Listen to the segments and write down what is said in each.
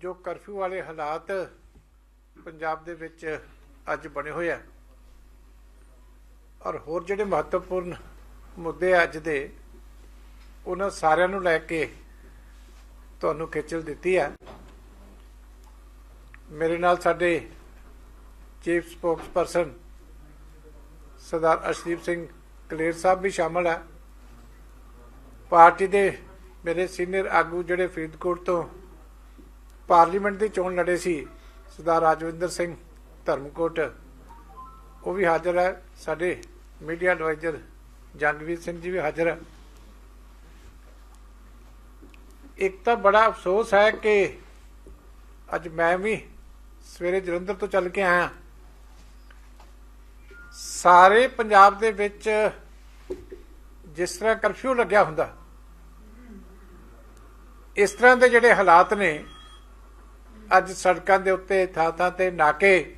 ਜੋ ਕਰਫਿਊ ਵਾਲੇ ਹਾਲਾਤ ਪੰਜਾਬ ਦੇ ਵਿੱਚ ਅੱਜ ਬਣੇ ਹੋਏ ਆ। ਔਰ ਹੋਰ ਜਿਹੜੇ ਮਹੱਤਵਪੂਰਨ ਮੁੱਦੇ ਅੱਜ ਦੇ, ਉਹਨਾਂ ਸਾਰਿਆਂ ਨੂੰ ਲੈ ਕੇ ਤੁਹਾਨੂੰ ਖੇਚਲ ਦਿੱਤੀ ਆ। ਮੇਰੇ ਨਾਲ ਸਾਡੇ ਚੀਫ ਸਪੋਕਸਪਰਸਨ ਸਰਦਾਰ ਅਸ਼ਦੀਪ ਸਿੰਘ ਕਲੇਰ ਸਾਹਿਬ ਵੀ ਸ਼ਾਮਲ ਆ। ਪਾਰਟੀ ਦੇ ਮੇਰੇ ਸੀਨੀਅਰ ਆਗੂ ਜਿਹੜੇ ਫਰੀਦਕੋਟ ਤੋਂ ਪਾਰਲੀਮੈਂਟ ਦੀ ਚੋਣ ਲੜੇ ਸੀ, ਸਰਦਾਰ ਰਾਜਵਿੰਦਰ ਸਿੰਘ ਧਰਮਕੋਟ। ਉਹ ਵੀ ਹਾਜ਼ਰ ਹੈ, ਸਾਡੇ ਮੀਡੀਆ ਐਡਵਾਈਜ਼ਰ ਜੰਗਵੀਰ ਸਿੰਘ ਜੀ ਵੀ ਹਾਜ਼ਰ ਹੈ। ਇੱਕ ਤਾਂ ਬੜਾ ਅਫਸੋਸ ਹੈ ਕਿ ਅੱਜ ਮੈਂ ਵੀ ਸਵੇਰੇ ਜਲੰਧਰ ਤੋਂ ਚੱਲ ਕੇ ਆਇਆ। ਸਾਰੇ ਪੰਜਾਬ ਦੇ ਵਿੱਚ ਜਿਸ ਤਰ੍ਹਾਂ ਕਰਫਿਊ ਲੱਗਿਆ ਹੁੰਦਾ, ਇਸ ਤਰ੍ਹਾਂ ਦੇ ਜਿਹੜੇ ਹਾਲਾਤ ਨੇ ਅੱਜ ਸੜਕਾਂ ਦੇ ਉੱਤੇ ਥਾਂ ਥਾਂ ਤੇ ਨਾਕੇ।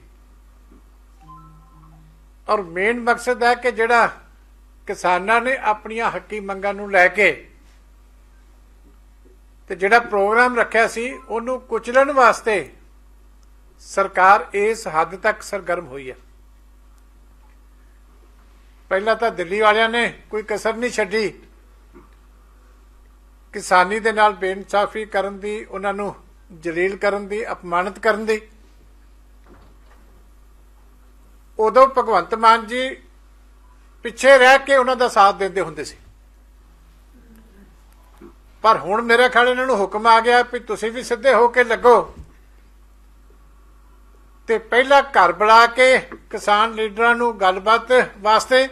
ਔਰ ਮੇਨ ਮਕਸਦ ਹੈ ਕਿ ਜਿਹੜਾ ਕਿਸਾਨਾਂ ਨੇ ਆਪਣੀਆਂ ਹੱਕੀ ਮੰਗਾਂ ਨੂੰ ਲੈ ਕੇ ਤੇ ਜਿਹੜਾ ਪ੍ਰੋਗਰਾਮ ਰੱਖਿਆ ਸੀ, ਉਹਨੂੰ ਕੁਚਲਣ ਵਾਸਤੇ ਸਰਕਾਰ ਇਸ ਹੱਦ ਤੱਕ ਸਰਗਰਮ ਹੋਈ ਹੈ। ਪਹਿਲਾਂ ਤਾਂ ਦਿੱਲੀ ਵਾਲਿਆਂ ਨੇ ਕੋਈ ਕਸਰ ਨਹੀਂ ਛੱਡੀ। ਕਿਸਾਨੀ ਦੇ ਨਾਲ ਬੇਇਨਸਾਫੀ ਕਰਨ ਦੀ ਉਹਨਾਂ ਨੂੰ ਜਲੀਲ ਕਰਨ ਦੀ, ਅਪਮਾਨਿਤ ਕਰਨ ਦੀ। ਉਦੋਂ ਭਗਵੰਤ ਮਾਨ ਜੀ ਪਿੱਛੇ ਰਹਿ ਕੇ ਉਹਨਾਂ ਦਾ ਸਾਥ ਦਿੰਦੇ ਹੁੰਦੇ ਸੀ। ਪਰ ਹੁਣ ਮੇਰੇ ਖਿਆਲ ਇਹਨਾਂ ਨੂੰ ਹੁਕਮ ਆ ਗਿਆ ਵੀ ਤੁਸੀਂ ਵੀ ਸਿੱਧੇ ਹੋ ਕੇ ਲੱਗੋ। ਤੇ ਪਹਿਲਾਂ ਘਰ ਬੁਲਾ ਕੇ ਕਿਸਾਨ ਲੀਡਰਾਂ ਨੂੰ ਗੱਲਬਾਤ ਵਾਸਤੇ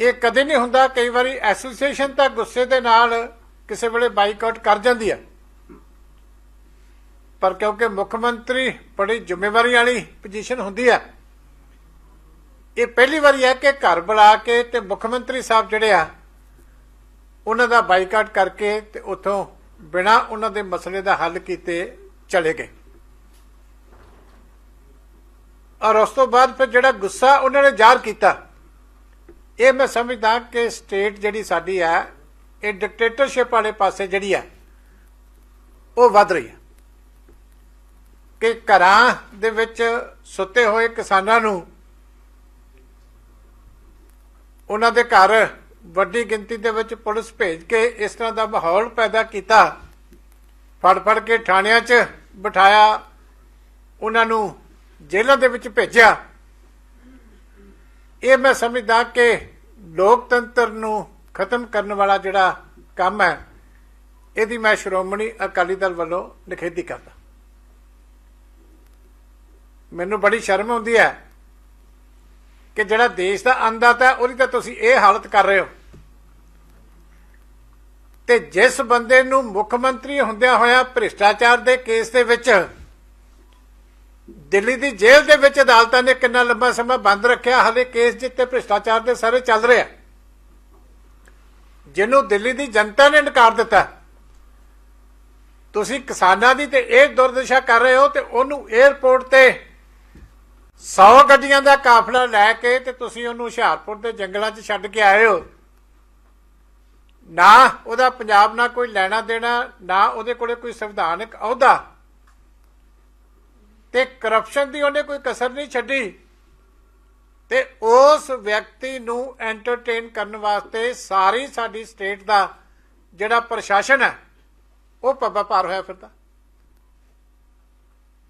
ਇਹ ਕਦੇ ਨਹੀਂ ਹੁੰਦਾ, ਕਈ ਵਾਰੀ ਐਸੋਸੀਏਸ਼ਨ ਤਾਂ ਗੁੱਸੇ ਦੇ ਨਾਲ ਕਿਸੇ ਵੇਲੇ ਬਾਈਕਾਟ ਕਰ ਜਾਂਦੀ ਹੈ ਪਰ ਕਿਉਂਕਿ ਮੁੱਖ ਮੰਤਰੀ ਬੜੀ ਜ਼ਿੰਮੇਵਾਰੀ ਵਾਲੀ ਪੋਜੀਸ਼ਨ ਹੁੰਦੀ ਹੈ। ਇਹ ਪਹਿਲੀ ਵਾਰੀ ਹੈ ਕਿ ਘਰ ਬੁਲਾ ਕੇ ਤੇ ਮੁੱਖ ਮੰਤਰੀ ਸਾਹਿਬ ਜਿਹੜੇ ਆ, ਉਹਨਾਂ ਦਾ ਬਾਈਕਾਟ ਕਰਕੇ ਤੇ ਉਥੋਂ ਬਿਨਾ ਉਹਨਾਂ ਦੇ ਮਸਲੇ ਦਾ ਹੱਲ ਕੀਤੇ ਚਲੇ ਗਏ। ਔਰ ਉਸ ਤੋਂ ਬਾਅਦ ਫਿਰ ਜਿਹੜਾ ਗੁੱਸਾ ਉਹਨਾਂ ਨੇ ਜ਼ਾਹਰ ਕੀਤਾ, ਇਹ ਮੈਂ ਸਮਝਦਾ ਕਿ ਸਟੇਟ ਜਿਹੜੀ ਸਾਡੀ ਹੈ ਇਹ ਡਿਕਟੇਟਰਸ਼ਿਪ ਵਾਲੇ ਪਾਸੇ ਜਿਹੜੀ ਹੈ ਉਹ ਵੱਧ ਰਹੀ ਹੈ ਕਿ ਘਰਾਂ ਦੇ ਵਿੱਚ ਸੁੱਤੇ ਹੋਏ ਕਿਸਾਨਾਂ ਨੂੰ ਉਹਨਾਂ ਦੇ ਘਰ ਵੱਡੀ ਗਿਣਤੀ ਦੇ ਵਿੱਚ ਪੁਲਿਸ ਭੇਜ ਕੇ ਇਸ ਤਰ੍ਹਾਂ ਦਾ ਮਾਹੌਲ ਪੈਦਾ ਕੀਤਾ। ਫੜ ਫੜ ਕੇ ਥਾਣਿਆਂ 'ਚ ਬਿਠਾਇਆ, ਉਹਨਾਂ ਨੂੰ ਜੇਲ੍ਹਾਂ ਦੇ ਵਿੱਚ ਭੇਜਿਆ। ਇਹ ਮੈਂ ਸਮਝਦਾ ਕਿ ਲੋਕਤੰਤਰ ਨੂੰ ਖਤਮ ਕਰਨ ਵਾਲਾ ਜਿਹੜਾ ਕੰਮ ਹੈ, ਇਹਦੀ ਮੈਂ ਸ਼੍ਰੋਮਣੀ ਅਕਾਲੀ ਦਲ ਵੱਲੋਂ ਨਿਖੇਧੀ ਕਰਦਾ। ਮੈਨੂੰ ਬੜੀ ਸ਼ਰਮ ਆਉਂਦੀ ਹੈ ਕਿ ਜਿਹੜਾ ਦੇਸ਼ ਦਾ ਅੰਦਾਤਾ ਹੈ ਉਹਦੀ ਤਾਂ ਤੁਸੀਂ ਇਹ ਹਾਲਤ ਕਰ ਰਹੇ ਹੋ। ਤੇ ਜਿਸ ਬੰਦੇ ਨੂੰ ਮੁੱਖ ਮੰਤਰੀ ਹੁੰਦਿਆਂ ਹੋਇਆ ਭ੍ਰਿਸ਼ਟਾਚਾਰ ਦੇ ਕੇਸ ਦੇ ਵਿੱਚ, ਦਿੱਲੀ ਦੀ ਜੇਲ੍ਹ ਦੇ ਵਿੱਚ ਅਦਾਲਤਾਂ ਨੇ ਕਿੰਨਾ ਲੰਬਾ ਸਮਾਂ ਬੰਦ ਰੱਖਿਆ, ਹਲੇ ਕੇਸ ਜਿੱਤੇ ਭ੍ਰਿਸ਼ਟਾਚਾਰ ਦੇ ਸਾਰੇ ਚੱਲ ਰਿਹਾ ਜਿਹਨੂੰ ਦਿੱਲੀ ਦੀ ਜਨਤਾ ਨੇ ਇਨਕਾਰ ਦਿੱਤਾ। ਤੁਸੀਂ ਕਿਸਾਨਾਂ ਦੀ ਤੇ ਇਹ ਦੁਰਦਸ਼ਾ ਕਰ ਰਹੇ ਹੋ ਤੇ ਉਹਨੂੰ 에ਅਰਪੋਰਟ ਤੇ 100 ਗੱਡੀਆਂ ਦਾ ਕਾਫਲਾ ਲੈ ਕੇ ਤੇ ਤੁਸੀਂ ਉਹਨੂੰ ਹੁਸ਼ਿਆਰਪੁਰ ਦੇ ਜੰਗਲਾਂ 'ਚ ਛੱਡ ਕੇ ਆਏ ਹੋ। ਨਾ ਉਹਦਾ ਪੰਜਾਬ ਨਾਲ ਕੋਈ ਲੈਣਾ ਦੇਣਾ, ਨਾ ਉਹਦੇ ਕੋਲੇ ਕੋਈ ਸੰਵਿਧਾਨਕ ਅਹੁਦਾ। ਤੇ ਕਰਪਸ਼ਨ ਦੀ ਉਹਨੇ ਕੋਈ ਕਸਰ ਨਹੀਂ ਛੱਡੀ। ਤੇ ਉਸ ਵਿਅਕਤੀ ਨੂੰ ਐਂਟਰਟੇਨ ਕਰਨ ਵਾਸਤੇ ਸਾਰੀ ਸਾਡੀ ਸਟੇਟ ਦਾ ਜਿਹੜਾ ਪ੍ਰਸ਼ਾਸਨ ਹੈ, ਉਹ ਪੱਬਾ ਪਾਰ ਹੋਇਆ ਫਿਰਦਾ।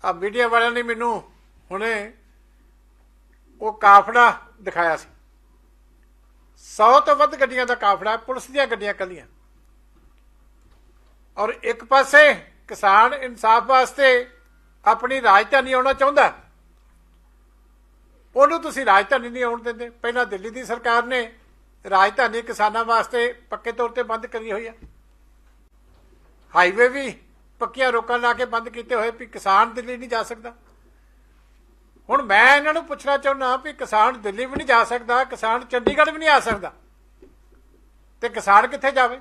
ਆ ਮੀਡੀਆ ਵਾਲਿਆਂ ਨੇ ਮੈਨੂੰ ਹੁਣੇ ਉਹ ਕਾਫੜਾ ਦਿਖਾਇਆ ਸੀ। 100 ਤੋਂ ਵੱਧ ਗੱਡੀਆਂ ਦਾ ਕਾਫੜਾ, ਪੁਲਿਸ ਦੀਆਂ ਗੱਡੀਆਂ ਕੱਲੀਆਂ। ਔਰ ਇੱਕ ਪਾਸੇ ਕਿਸਾਨ ਇਨਸਾਫ ਵਾਸਤੇ ਆਪਣੀ ਰਾਜਧਾਨੀ ਆਉਣਾ ਚਾਹੁੰਦਾ ਉਹਨੂੰ ਤੁਸੀਂ ਰਾਜਧਾਨੀ ਨਹੀਂ ਆਉਣ ਦਿੰਦੇ। ਪਹਿਲਾਂ ਦਿੱਲੀ ਦੀ ਸਰਕਾਰ ਨੇ ਰਾਜਧਾਨੀ ਕਿਸਾਨਾਂ ਵਾਸਤੇ ਪੱਕੇ ਤੌਰ ਤੇ ਬੰਦ ਕਰੀ ਹੋਈ ਹੈ। ਹਾਈਵੇ ਵੀ ਪੱਕੀਆਂ ਰੋਕਾਂ ਲਾ ਕੇ ਬੰਦ ਕੀਤੇ ਹੋਏ ਵੀ ਕਿਸਾਨ ਦਿੱਲੀ ਨਹੀਂ ਜਾ ਸਕਦਾ। ਹੁਣ ਮੈਂ ਇਹਨਾਂ ਨੂੰ ਪੁੱਛਣਾ ਚਾਹੁੰਦਾ ਵੀ ਕਿਸਾਨ ਦਿੱਲੀ ਵੀ ਨਹੀਂ ਜਾ ਸਕਦਾ, ਕਿਸਾਨ ਚੰਡੀਗੜ੍ਹ ਵੀ ਨਹੀਂ ਆ ਸਕਦਾ। ਤੇ ਕਿਸਾਨ ਕਿੱਥੇ ਜਾਵੇ?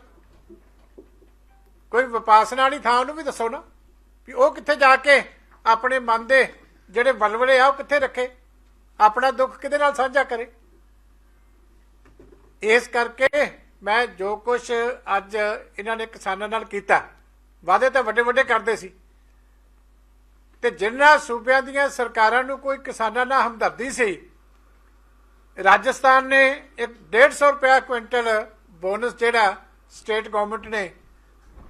ਕੋਈ ਵਿਪਾਸਨਾ ਵਾਲੀ ਥਾਂ ਉਹਨੂੰ ਵੀ ਦੱਸੋ ਨਾ ਵੀ ਉਹ ਕਿੱਥੇ ਜਾ ਕੇ ਆਪਣੇ ਮਨ ਦੇ ਜਿਹੜੇ ਬਲਵਲੇ ਆ ਉਹ ਕਿੱਥੇ ਰੱਖੇ? ਆਪਣਾ ਦੁੱਖ ਕਿਹਦੇ ਨਾਲ ਸਾਂਝਾ ਕਰੇ? ਇਸ ਕਰਕੇ ਮੈਂ ਜੋ ਕੁਝ ਅੱਜ ਇਹਨਾਂ ਨੇ ਕਿਸਾਨਾਂ ਨਾਲ ਕੀਤਾ, ਵਾਅਦੇ ਤਾਂ ਵੱਡੇ ਵੱਡੇ ਕਰਦੇ ਸੀ। ਤੇ ਜਿਨ੍ਹਾਂ ਸੂਬਿਆਂ ਦੀਆਂ ਸਰਕਾਰਾਂ ਨੂੰ ਕੋਈ ਕਿਸਾਨਾਂ ਨਾਲ ਹਮਦਰਦੀ ਸੀ, ਰਾਜਸਥਾਨ ਨੇ ਇੱਕ 150 ਰੁਪਇਆ ਕੁਇੰਟਲ ਬੋਨਸ ਜਿਹੜਾ ਸਟੇਟ ਗਵਰਨਮੈਂਟ ਨੇ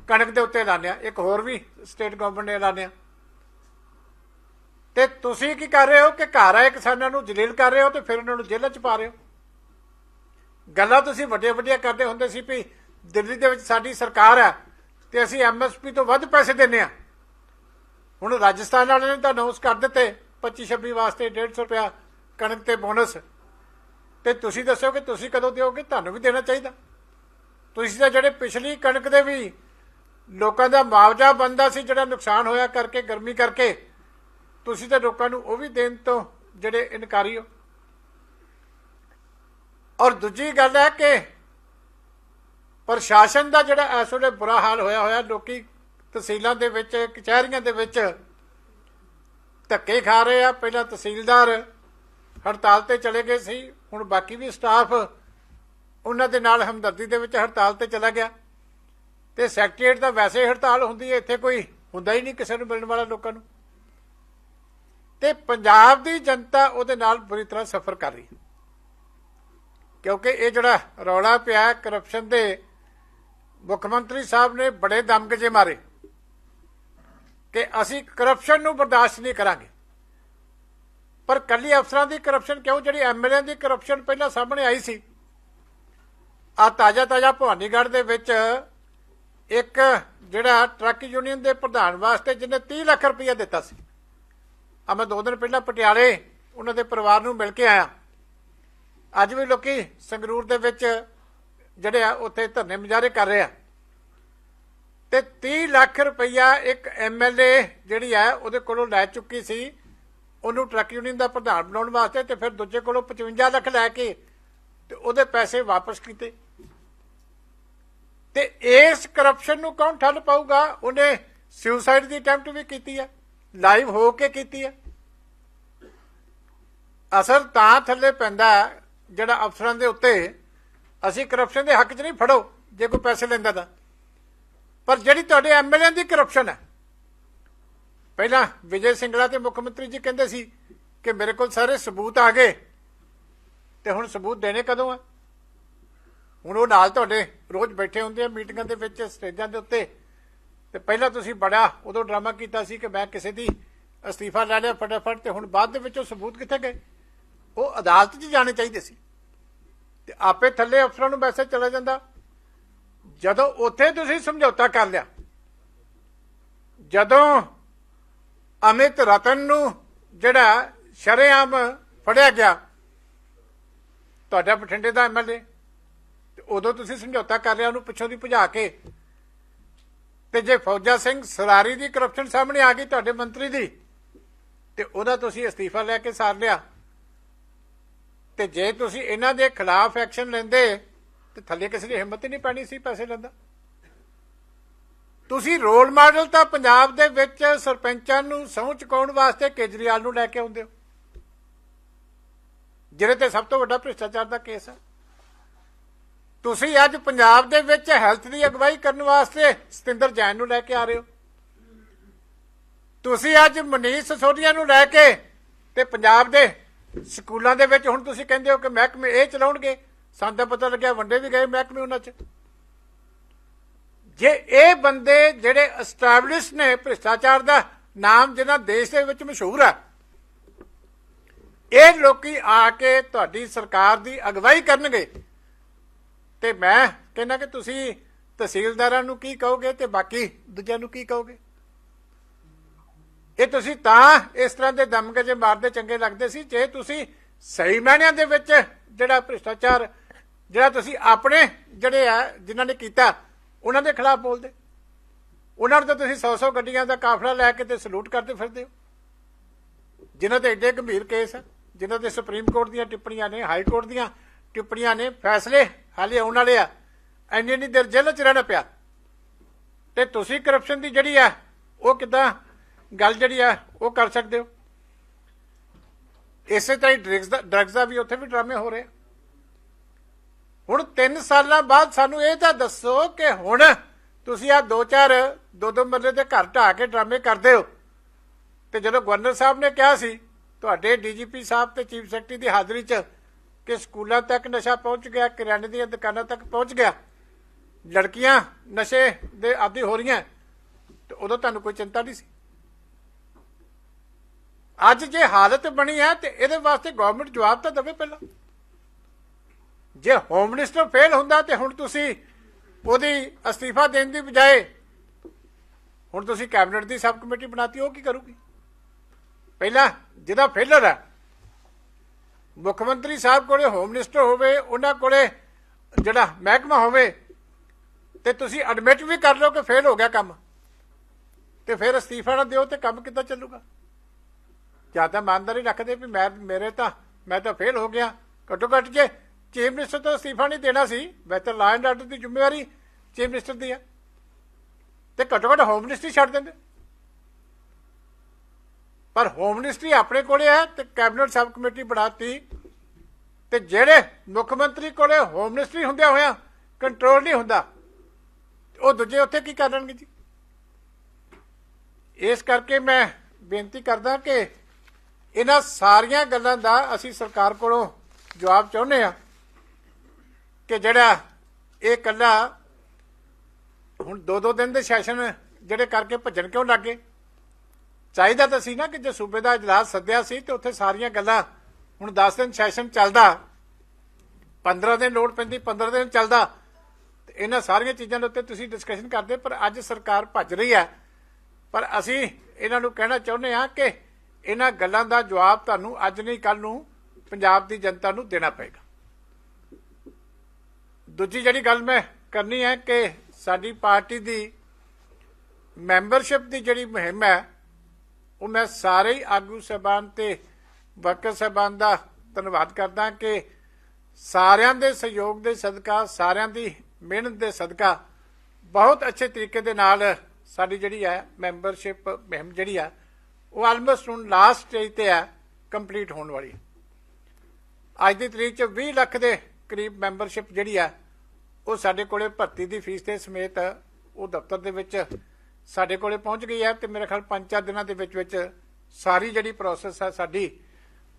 ਕਣਕ ਦੇ ਉੱਤੇ ਐਲਾਨਿਆ ਇੱਕ ਹੋਰ ਵੀ ਸਟੇਟ ਗਵਰਨਮੈਂਟ ਨੇ ਐਲਾਨਿਆ ਤੇ ਤੁਸੀਂ ਕੀ ਕਰ ਰਹੇ ਹੋ ਕਿ ਘਰ ਆਏ ਕਿਸਾਨਾਂ ਨੂੰ ਜਲੀਲ ਕਰ ਰਹੇ ਹੋ ਤੇ ਫਿਰ ਉਹਨਾਂ ਨੂੰ ਜੇਲ੍ਹਾਂ 'ਚ ਪਾ ਰਹੇ ਹੋ? ਗੱਲਾਂ ਤੁਸੀਂ ਵੱਡੇ ਵੱਡੀਆਂ ਕਰਦੇ ਹੁੰਦੇ ਸੀ ਵੀ ਦਿੱਲੀ ਦੇ ਵਿੱਚ ਸਾਡੀ ਸਰਕਾਰ ਹੈ ਤੇ ਅਸੀਂ ਐਮਐਸਪੀ ਤੋਂ ਵੱਧ ਪੈਸੇ ਦਿੰਨੇ ਆ ਹੁਣ ਰਾਜਸਥਾਨ ਵਾਲਿਆਂ ਨੇ ਤਾਂ ਅਨਾਉਂਸ ਕਰ ਦਿੱਤੇ 25 26 ਵਾਸਤੇ 150 ਰੁਪਇਆ ਕਣਕ ਤੇ ਬੋਨਸ ਤੇ ਤੁਸੀਂ ਦੱਸੋ ਕਿ ਤੁਸੀਂ ਕਦੋਂ ਦਿਓਗੇ? ਤੁਹਾਨੂੰ ਵੀ ਦੇਣਾ ਚਾਹੀਦਾ। ਤੁਸੀਂ ਤਾਂ ਜਿਹੜੇ ਪਿਛਲੀ ਕਣਕ ਦੇ ਵੀ ਲੋਕਾਂ ਦਾ ਮੁਆਵਜ਼ਾ ਬੰਦਾ ਸੀ, ਜਿਹੜਾ ਨੁਕਸਾਨ ਹੋਇਆ ਕਰਕੇ, ਗਰਮੀ ਕਰਕੇ, ਤੁਸੀਂ ਤਾਂ ਲੋਕਾਂ ਨੂੰ ਉਹ ਵੀ ਦੇਣ ਤੋਂ ਜਿਹੜੇ ਇਨਕਾਰੀ ਹੋ। ਔਰ ਦੂਜੀ ਗੱਲ ਹੈ ਕਿ ਪ੍ਰਸ਼ਾਸਨ ਦਾ ਜਿਹੜਾ ਇਸ ਵੇਲੇ ਬੁਰਾ ਹਾਲ ਹੋਇਆ ਹੋਇਆ, ਲੋਕੀ ਤਹਿਸੀਲਾਂ ਦੇ ਵਿੱਚ, ਕਚਹਿਰੀਆਂ ਦੇ ਵਿੱਚ ਧੱਕੇ ਖਾ ਰਹੇ ਆ। ਪਹਿਲਾਂ ਤਹਿਸੀਲਦਾਰ ਹੜਤਾਲ ਤੇ ਚਲੇ ਗਏ ਸੀ। ਹੁਣ ਬਾਕੀ ਵੀ ਸਟਾਫ ਉਹਨਾਂ ਦੇ ਨਾਲ ਹਮਦਰਦੀ ਦੇ ਵਿੱਚ ਹੜਤਾਲ ਤੇ ਚਲਾ ਗਿਆ। ਤੇ ਸੈਕਟਰੀਏਟ ਦਾ ਵੈਸੇ ਹੀ ਹੜਤਾਲ ਹੁੰਦੀ ਹੈ, ਇੱਥੇ ਕੋਈ ਹੁੰਦਾ ਹੀ ਨਹੀਂ ਕਿਸੇ ਨੂੰ ਮਿਲਣ ਵਾਲਾ ਲੋਕਾਂ ਨੂੰ। ਤੇ ਪੰਜਾਬ ਦੀ ਜਨਤਾ ਉਹਦੇ ਨਾਲ ਬੁਰੀ ਤਰ੍ਹਾਂ ਸਫਰ ਕਰ ਰਹੀ ਕਿਉਂਕਿ ਇਹ ਜਿਹੜਾ ਰੌਲਾ ਪਿਆ ਕਰਪਸ਼ਨ ਦੇ ਮੁੱਖ ਮੰਤਰੀ ਸਾਹਿਬ ਨੇ ਬੜੇ ਦਮਗਜੇ ਮਾਰੇ। ਕਿ ਅਸੀਂ ਕਰਪਸ਼ਨ ਨੂੰ ਬਰਦਾਸ਼ਤ ਨਹੀਂ ਕਰਾਂਗੇ। ਪਰ ਕੱਲੀ ਅਫਸਰਾਂ ਦੀ ਕਰਪਸ਼ਨ ਕਿਉਂ? ਜਿਹੜੀ ਐਮਐਲਏ ਦੀ ਕਰਪਸ਼ਨ ਪਹਿਲਾਂ ਸਾਹਮਣੇ ਆਈ ਸੀ। ਆ ਤਾਜ਼ਾ ਤਾਜ਼ਾ ਭਵਾਨੀਗੜ੍ਹ ਦੇ ਵਿੱਚ ਇੱਕ ਜਿਹੜਾ ਟਰੱਕ ਯੂਨੀਅਨ ਦੇ ਪ੍ਰਧਾਨ ਵਾਸਤੇ ਜਿਹਨੇ 30 ਲੱਖ ਰੁਪਇਆ ਦਿੱਤਾ ਸੀ। ਆ ਮੈਂ ਦੋ ਦਿਨ ਪਹਿਲਾਂ ਪਟਿਆਲੇ ਉਹਨਾਂ ਦੇ ਪਰਿਵਾਰ ਨੂੰ ਮਿਲ ਕੇ ਆਇਆ। ਅੱਜ ਵੀ ਲੋਕੀ ਸੰਗਰੂਰ ਦੇ ਵਿੱਚ ਜਿਹੜੇ ਆ, ਉੱਥੇ ਧਰਨੇ ਮੁਜ਼ਾਹਰੇ ਕਰ ਰਹੇ ਆ। ਤੇ 30 ਲੱਖ ਰੁਪਈਆ ਇੱਕ ਐਮਐਲਏ ਜਿਹੜੀ ਹੈ, ਉਹਦੇ ਕੋਲੋਂ ਲੈ ਚੁੱਕੀ ਸੀ। ਉਹਨੂੰ ਟਰੱਕ ਯੂਨੀਅਨ ਦਾ ਪ੍ਰਧਾਨ ਬਣਾਉਣ ਵਾਸਤੇ ਤੇ ਫਿਰ ਦੂਜੇ ਕੋਲੋਂ 55 ਲੱਖ ਲੈ ਕੇ ਤੇ ਉਹਦੇ ਪੈਸੇ ਵਾਪਸ ਕੀਤੇ। ਤੇ ਇਸ ਕਰਪਸ਼ਨ ਨੂੰ ਕੌਣ ਠੱਲ ਪਾਊਗਾ? ਉਹਨੇ ਸੁਸਾਈਡ ਦੀ ਅਟੈਂਪਟ ਵੀ ਕੀਤੀ ਹੈ ਲਾਈਵ ਹੋ ਕੇ ਕੀਤੀ ਹੈ। ਅਸਰ ਤਾਂ ਥੱਲੇ ਪੈਂਦਾ ਜਿਹੜਾ ਅਫਸਰਾਂ ਦੇ ਉੱਤੇ, ਅਸੀਂ ਕਰਪਸ਼ਨ ਦੇ ਹੱਕ 'ਚ ਨਹੀਂ ਫੜੋ, ਜੇ ਕੋਈ ਪੈਸੇ ਲੈਂਦਾ ਤਾਂ। ਪਰ ਜਿਹੜੀ ਤੁਹਾਡੇ ਐਮਐਲਏ ਦੀ ਕਰਪਸ਼ਨ ਹੈ, ਪਹਿਲਾਂ ਵਿਜੇ ਸਿੰਗਲਾ ਤੇ ਮੁੱਖ ਮੰਤਰੀ ਜੀ ਕਹਿੰਦੇ ਸੀ ਕਿ ਮੇਰੇ ਕੋਲ ਸਾਰੇ ਸਬੂਤ ਆ ਗਏ, ਤੇ ਹੁਣ ਸਬੂਤ ਦੇਣੇ ਕਦੋਂ ਆ? ਹੁਣ ਉਹ ਨਾਲ ਤੁਹਾਡੇ ਰੋਜ਼ ਬੈਠੇ ਹੁੰਦੇ ਆ ਮੀਟਿੰਗਾਂ ਦੇ ਵਿੱਚ, ਸਟੇਜਾਂ ਦੇ ਉੱਤੇ, ਤੇ ਪਹਿਲਾਂ ਤੁਸੀਂ ਬੜਾ ਉਦੋਂ ਡਰਾਮਾ ਕੀਤਾ ਸੀ ਕਿ ਮੈਂ ਕਿਸੇ ਦੀ ਅਸਤੀਫਾ ਲੈ ਲਿਆ ਫਟਾਫਟ, ਤੇ ਹੁਣ ਬਾਅਦ ਦੇ ਵਿੱਚ ਉਹ ਸਬੂਤ ਕਿੱਥੇ ਗਏ? ਉਹ ਅਦਾਲਤ 'ਚ ਜਾਣੇ ਚਾਹੀਦੇ ਸੀ, ਤੇ ਆਪੇ ਥੱਲੇ ਅਫਸਰਾਂ ਨੂੰ ਮੈਸੇਜ ਚਲਾ ਜਾਂਦਾ। ਜਦੋਂ ਉੱਥੇ ਤੁਸੀਂ ਸਮਝੌਤਾ ਕਰ ਲਿਆ, ਜਦੋਂ ਅਮਿਤ ਰਤਨ ਨੂੰ ਜਿਹੜਾ ਸ਼ਰੇਆਮ ਫੜਿਆ ਗਿਆ, ਤੁਹਾਡਾ ਬਠਿੰਡੇ ਦਾ ਐਮਐਲਏ ਤੇ ਉਦੋਂ ਤੁਸੀਂ ਸਮਝੌਤਾ ਕਰ ਲਿਆ ਉਹਨੂੰ ਪਿੱਛੋਂ ਦੀ ਭਜਾ ਕੇ। ਤੇ ਜੇ ਫੌਜਾ ਸਿੰਘ ਸਰਾਰੀ ਦੀ ਕਰਪਸ਼ਨ ਸਾਹਮਣੇ ਆ ਗਈ ਤੁਹਾਡੇ ਮੰਤਰੀ ਦੀ, ਤੇ ਉਹਦਾ ਤੁਸੀਂ ਅਸਤੀਫਾ ਲੈ ਕੇ ਸਾਰ ਲਿਆ। ਤੇ ਜੇ ਤੁਸੀਂ ਇਹਨਾਂ ਦੇ ਖਿਲਾਫ ਐਕਸ਼ਨ ਲੈਂਦੇ ਤੇ ਥੱਲੇ ਕਿਸੇ ਦੀ ਹਿੰਮਤ ਹੀ ਨਹੀਂ ਪੈਣੀ ਸੀ ਪੈਸੇ ਲੈਂਦਾ ਤੁਸੀਂ ਰੋਲ ਮਾਡਲ ਤਾਂ ਪੰਜਾਬ ਦੇ ਵਿੱਚ ਸਰਪੰਚਾਂ ਨੂੰ ਸਹੁੰ ਚੁਕਾਉਣ ਵਾਸਤੇ ਕੇਜਰੀਵਾਲ ਨੂੰ ਲੈ ਕੇ ਆਉਂਦੇ ਹੋ। ਜਿਹਦੇ ਤੇ ਸਭ ਤੋਂ ਵੱਡਾ ਭ੍ਰਿਸ਼ਟਾਚਾਰ ਦਾ ਕੇਸ ਹੈ। ਤੁਸੀਂ ਅੱਜ ਪੰਜਾਬ ਦੇ ਵਿੱਚ ਹੈਲਥ ਦੀ ਅਗਵਾਈ ਕਰਨ ਵਾਸਤੇ ਸਤਿੰਦਰ ਜੈਨ ਨੂੰ ਲੈ ਕੇ ਆ ਰਹੇ ਹੋ। ਤੁਸੀਂ ਅੱਜ ਮਨੀਸ਼ ਸੋਢੀਆ ਨੂੰ ਲੈ ਕੇ ਤੇ ਪੰਜਾਬ ਦੇ ਸਕੂਲਾਂ ਦੇ ਵਿੱਚ ਹੁਣ ਤੁਸੀਂ ਕਹਿੰਦੇ ਹੋ ਕਿ ਮਹਿਕਮੇ ਇਹ ਚਲਾਉਣਗੇ। ਸਾਨੂੰ ਤਾਂ ਪਤਾ ਲੱਗਿਆ ਵੰਡੇ ਵੀ ਗਏ ਮਹਿਕਮੇ ਉਹਨਾਂ 'ਚ। ਜੇ ਇਹ ਬੰਦੇ ਜਿਹੜੇ ਐਸਟੈਬਲਿਸ਼ ਨੇ ਭ੍ਰਿਸ਼ਟਾਚਾਰ ਦਾ ਨਾਮ ਜਿਹਨਾਂ ਦੇਸ਼ ਦੇ ਵਿੱਚ ਮਸ਼ਹੂਰ ਆ, ਇਹ ਲੋਕੀ ਆ ਕੇ ਤੁਹਾਡੀ ਸਰਕਾਰ ਦੀ ਅਗਵਾਈ ਕਰਨਗੇ। ਤੇ ਮੈਂ ਕਹਿੰਦਾ ਕਿ ਤੁਸੀਂ ਤਹਿਸੀਲਦਾਰਾਂ ਨੂੰ ਕੀ ਕਹੋਗੇ ਤੇ ਬਾਕੀ ਦੂਜਿਆਂ ਨੂੰ ਕੀ ਕਹੋਗੇ? ਇਹ ਤੁਸੀਂ ਤਾਂ ਇਸ ਤਰ੍ਹਾਂ ਦੇ ਦਮਗਜੇ ਮਾਰਦੇ ਚੰਗੇ ਲੱਗਦੇ ਸੀ, ਜੇ ਤੁਸੀਂ ਸਹੀ ਮਾਇਨਿਆਂ ਦੇ ਵਿੱਚ ਜਿਹੜਾ ਭ੍ਰਿਸ਼ਟਾਚਾਰ ਜਿਹੜਾ ਤੁਸੀਂ ਆਪਣੇ ਜਿਹੜੇ ਆ, ਜਿਨ੍ਹਾਂ ਨੇ ਕੀਤਾ, ਉਹਨਾਂ ਦੇ ਖਿਲਾਫ ਬੋਲਦੇ। ਉਹਨਾਂ ਨੂੰ ਤਾਂ ਤੁਸੀਂ 100-100 ਗੱਡੀਆਂ ਦਾ ਕਾਫਲਾ ਲੈ ਕੇ ਤੇ ਸਲੂਟ ਕਰਦੇ ਫਿਰਦੇ ਹੋ। ਜਿਨ੍ਹਾਂ ਤੇ ਏਡੇ ਗੰਭੀਰ ਕੇਸ ਆ, ਜਿਨ੍ਹਾਂ ਤੇ ਸੁਪਰੀਮ ਕੋਰਟ ਦੀਆਂ ਟਿੱਪਣੀਆਂ ਨੇ, ਹਾਈ ਕੋਰਟ ਦੀਆਂ ਟਿੱਪਣੀਆਂ ਨੇ, ਫੈਸਲੇ ਹਾਲੇ ਆਉਣ ਵਾਲੇ ਆ, ਐਨੀ ਨਹੀਂ ਦੇਰ ਜੇਲ੍ਹ ਚ ਰਹਿਣਾ ਪਿਆ। ਤੇ ਤੁਸੀਂ ਕਰਪਸ਼ਨ ਦੀ ਜਿਹੜੀ ਆ, ਉਹ ਕਿਦਾਂ ਗੱਲ ਜਿਹੜੀ ਆ, ਉਹ ਕਰ ਸਕਦੇ ਹੋ? ਇਸੇ ਤਰ੍ਹਾਂ ਹੀ ਡਰੱਗਸ ਦਾ ਡਰੱਗਸ ਦਾ ਵੀ ਉੱਥੇ ਵੀ ਡਰਾਮੇ ਹੋ ਰਹੇ ਆ। ਹੁਣ 3 ਸਾਲਾਂ ਬਾਅਦ ਸਾਨੂੰ ਇਹ ਤਾਂ ਦੱਸੋ ਕਿ ਹੁਣ ਤੁਸੀਂ ਆ ਦੋ ਚਾਰ, ਦੋ ਦੋ ਮਰਲੇ ਦੇ ਘਰ ਢਾਹ ਕੇ ਡਰਾਮੇ ਕਰਦੇ ਹੋ। ਤੇ ਜਦੋਂ ਗਵਰਨਰ ਸਾਹਿਬ ਨੇ ਕਿਹਾ ਸੀ, ਤੁਹਾਡੇ ਡੀਜੀਪੀ ਸਾਹਿਬ ਤੇ ਚੀਫ ਸੈਕਟਰੀ ਦੀ ਹਾਜ਼ਰੀ 'ਚ ਕਿ ਸਕੂਲਾਂ ਤੱਕ ਨਸ਼ਾ ਪਹੁੰਚ ਗਿਆ ਕਿਰਾਣੇ ਦੀਆਂ ਦੁਕਾਨਾਂ ਤੱਕ ਪਹੁੰਚ ਗਿਆ, ਲੜਕੀਆਂ ਨਸ਼ੇ ਦੇ ਆਦੀ ਹੋ ਰਹੀਆਂ, ਤੇ ਉਦੋਂ ਤੁਹਾਨੂੰ ਕੋਈ ਚਿੰਤਾ ਨਹੀਂ ਸੀ? ਅੱਜ ਜੇ ਹਾਲਤ ਬਣੀ ਹੈ ਤੇ ਇਹਦੇ ਵਾਸਤੇ ਗਵਰਨਮੈਂਟ ਜਵਾਬ ਤਾਂ ਦੇਵੇ ਪਹਿਲਾਂ। ਜੇ ਹੋਮ ਮਿਨਿਸਟਰ ਫੇਲ ਹੁੰਦਾ ਤੇ ਹੁਣ ਤੁਸੀਂ ਉਹਦੀ ਅਸਤੀਫਾ ਦੇਣ ਦੀ ਬਜਾਏ ਹੁਣ ਤੁਸੀਂ ਕੈਬਨਿਟ ਦੀ ਸਬ ਕਮੇਟੀ ਬਣਾਤੀ, ਉਹ ਕੀ ਕਰੂਗੀ? ਪਹਿਲਾਂ ਜਿਹਦਾ ਫੇਲਰ ਹੈ, ਮੁੱਖ ਮੰਤਰੀ ਸਾਹਿਬ ਕੋਲੇ ਹੋਮ ਮਿਨਿਸਟਰ ਹੋਵੇ, ਉਹਨਾਂ ਕੋਲੇ ਜਿਹੜਾ ਮਹਿਕਮਾ ਹੋਵੇ, ਤੇ ਤੁਸੀਂ ਐਡਮਿਟ ਵੀ ਕਰ ਲਓ ਕਿ ਫੇਲ ਹੋ ਗਿਆ ਕੰਮ, ਤੇ ਫਿਰ ਅਸਤੀਫਾ ਨਾ ਦਿਓ ਤੇ ਕੰਮ ਕਿੱਦਾਂ ਚੱਲੂਗਾ? ਜਾਂ ਤਾਂ ਇਮਾਨਦਾਰੀ ਰੱਖਦੇ ਵੀ ਮੈਂ, ਮੇਰੇ ਤਾਂ, ਮੈਂ ਤਾਂ ਫੇਲ ਹੋ ਗਿਆ, ਘੱਟੋ ਘੱਟ ਜੇ ਚੀਫ ਮਿਨਿਸਟਰ ਤੋਂ ਅਸਤੀਫਾ ਨਹੀਂ ਦੇਣਾ ਸੀ। ਵੈਸੇ ਲਾ ਐਂਡ ਆਰਡਰ ਦੀ ਜ਼ਿੰਮੇਵਾਰੀ ਚੀਫ ਮਿਨਿਸਟਰ ਦੀ ਹੈ ਤੇ ਘੱਟੋ ਘੱਟ ਹੋਮ ਮਿਨਿਸਟਰੀ ਛੱਡ ਦਿੰਦੇ। ਪਰ ਹੋਮ ਮਿਨਿਸਟਰੀ ਆਪਣੇ ਕੋਲੇ ਹੈ ਤੇ ਕੈਬਨਿਟ ਸਬ ਕਮੇਟੀ ਬਣਾਤੀ। ਤੇ ਜਿਹੜੇ ਮੁੱਖ ਮੰਤਰੀ ਕੋਲੇ ਹੋਮ ਮਿਨਿਸਟਰੀ ਹੁੰਦਿਆਂ ਹੋਇਆਂ ਕੰਟਰੋਲ ਨਹੀਂ ਹੁੰਦਾ, ਉਹ ਦੂਜੇ ਉੱਥੇ ਕੀ ਕਰਨਗੇ ਜੀ? ਇਸ ਕਰਕੇ ਮੈਂ ਬੇਨਤੀ ਕਰਦਾ ਕਿ ਇਹਨਾਂ ਸਾਰੀਆਂ ਗੱਲਾਂ ਦਾ ਅਸੀਂ ਸਰਕਾਰ ਕੋਲੋਂ ਜਵਾਬ ਚਾਹੁੰਦੇ ਆ ਕਿ ਜਿਹੜਾ ਇਹ ਕੱਲਾ ਹੁਣ ਦੋ ਦੋ ਦਿਨ ਦੇ ਸੈਸ਼ਨ ਜਿਹੜੇ ਕਰਕੇ ਭੱਜਣ ਕਿਉਂ ਲੱਗੇ ਚਾਹੀਦਾ ਤਾਂ ਸੀ ਨਾ ਕਿ ਜੇ ਸੂਬੇ ਦਾ ਇਜਲਾਸ ਸੱਦਿਆ ਸੀ ਤੇ ਉੱਥੇ ਸਾਰੀਆਂ ਗੱਲਾਂ ਹੁਣ 10 ਦਿਨ ਸੈਸ਼ਨ ਚੱਲਦਾ 15 ਦਿਨ ਲੋੜ ਪੈਂਦੀ 15 ਦਿਨ ਚੱਲਦਾ, ਤੇ ਇਹਨਾਂ ਸਾਰੀਆਂ ਚੀਜ਼ਾਂ ਦੇ ਉੱਤੇ ਤੁਸੀਂ ਡਿਸਕਸ਼ਨ ਕਰਦੇ, ਪਰ ਅੱਜ ਸਰਕਾਰ ਭੱਜ ਰਹੀ ਹੈ। ਪਰ ਅਸੀਂ ਇਹਨਾਂ ਨੂੰ ਕਹਿਣਾ ਚਾਹੁੰਦੇ ਹਾਂ ਕਿ ਇਹਨਾਂ ਗੱਲਾਂ ਦਾ ਜਵਾਬ ਤੁਹਾਨੂੰ ਅੱਜ ਨਹੀਂ ਕੱਲ ਨੂੰ ਪੰਜਾਬ ਦੀ ਜਨਤਾ ਨੂੰ ਦੇਣਾ ਪਏਗਾ। ਦੂਜੀ ਜਿਹੜੀ ਗੱਲ ਮੈਂ ਕਰਨੀ ਹੈ ਕਿ ਸਾਡੀ ਪਾਰਟੀ ਦੀ ਮੈਂਬਰਸ਼ਿਪ ਦੀ ਜਿਹੜੀ ਮੁਹਿੰਮ ਹੈ, ਉਹ ਮੈਂ ਸਾਰੇ ਹੀ ਆਗੂ ਸਹਿਬਾਨ ਤੇ ਵਰਕਰ ਸਹਿਬਾਨ ਦਾ ਧੰਨਵਾਦ ਕਰਦਾ ਕਿ ਸਾਰਿਆਂ ਦੇ ਸਹਿਯੋਗ ਦੇ ਸਦਕਾ, ਸਾਰਿਆਂ ਦੀ ਮਿਹਨਤ ਦੇ ਸਦਕਾ ਬਹੁਤ ਅੱਛੇ ਤਰੀਕੇ ਦੇ ਨਾਲ ਸਾਡੀ ਜਿਹੜੀ ਹੈ ਮੈਂਬਰਸ਼ਿਪ ਮੁਹਿੰਮ ਜਿਹੜੀ ਆ ਉਹ ਆਲਮੋਸਟ ਹੁਣ ਲਾਸਟ ਸਟੇਜ ਤੇ ਹੈ ਕੰਪਲੀਟ ਹੋਣ ਵਾਲੀ। ਅੱਜ ਦੀ ਤਰੀਕ 'ਚ 20 ਲੱਖ ਦੇ ਕਰੀਬ ਮੈਂਬਰਸ਼ਿਪ ਜਿਹੜੀ ਆ ਉਹ ਸਾਡੇ ਕੋਲੇ ਭਰਤੀ ਦੀ ਫੀਸ ਦੇ ਸਮੇਤ ਉਹ ਦਫ਼ਤਰ ਦੇ ਵਿੱਚ ਸਾਡੇ ਕੋਲੇ ਪਹੁੰਚ ਗਈ ਹੈ ਤੇ ਮੇਰੇ ਖਿਆਲ 5-4 ਦਿਨਾਂ ਦੇ ਵਿੱਚ ਵਿੱਚ ਸਾਰੀ ਜਿਹੜੀ ਪ੍ਰੋਸੈਸ ਹੈ ਸਾਡੀ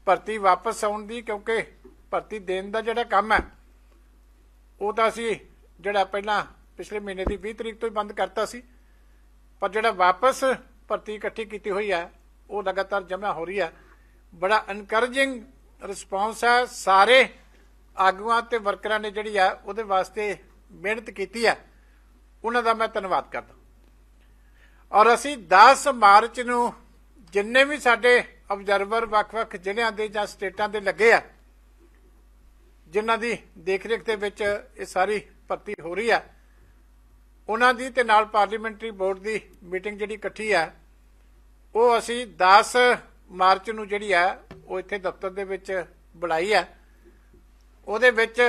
ਭਰਤੀ ਵਾਪਸ ਆਉਣ ਦੀ, ਕਿਉਂਕਿ ਭਰਤੀ ਦੇਣ ਦਾ ਜਿਹੜਾ ਕੰਮ ਹੈ, ਉਹ ਤਾਂ ਅਸੀਂ ਜਿਹੜਾ ਪਹਿਲਾਂ ਪਿਛਲੇ ਮਹੀਨੇ ਦੀ 20 ਤਰੀਕ ਤੋਂ ਹੀ ਬੰਦ ਕਰਤਾ ਸੀ, ਪਰ ਜਿਹੜਾ ਵਾਪਸ ਭਰਤੀ ਇਕੱਠੀ ਕੀਤੀ ਹੋਈ ਹੈ, ਉਹ ਲਗਾਤਾਰ ਜਮ੍ਹਾਂ ਹੋ ਰਹੀ ਹੈ। ਬੜਾ ਇਨਕਰੇਜਿੰਗ ਰਿਸਪੌਂਸ ਹੈ ਸਾਰੇ ਆਗੂਆਂ ਤੇ ਵਰਕਰਾਂ ਨੇ ਜਿਹੜੀ ਆ, ਉਹਦੇ ਵਾਸਤੇ ਮਿਹਨਤ ਕੀਤੀ ਹੈ ਉਹਨਾਂ ਦਾ ਮੈਂ ਧੰਨਵਾਦ ਕਰਦਾ। ਔਰ ਅਸੀਂ 10 ਮਾਰਚ ਨੂੰ ਜਿੰਨੇ ਵੀ ਸਾਡੇ ਆਬਜ਼ਰਵਰ ਵੱਖ-ਵੱਖ ਜ਼ਿਲ੍ਹਿਆਂ ਦੇ ਜਾਂ ਸਟੇਟਾਂ ਦੇ ਲੱਗੇ ਆ, ਜਿਨ੍ਹਾਂ ਦੀ ਦੇਖਰੇਖ ਦੇ ਵਿੱਚ ਇਹ ਸਾਰੀ ਭਰਤੀ ਹੋ ਰਹੀ ਆ, ਉਹਨਾਂ ਦੀ ਤੇ ਨਾਲ ਪਾਰਲੀਮੈਂਟਰੀ ਬੋਰਡ ਦੀ ਮੀਟਿੰਗ ਜਿਹੜੀ ਇਕੱਠੀ ਆ, ਉਹ ਅਸੀਂ 10 ਮਾਰਚ ਨੂੰ ਜਿਹੜੀ ਆ, ਉਹ ਇੱਥੇ ਦਫ਼ਤਰ ਦੇ ਵਿੱਚ ਬੁਲਾਈ ਆ। ਉਹਦੇ ਵਿੱਚ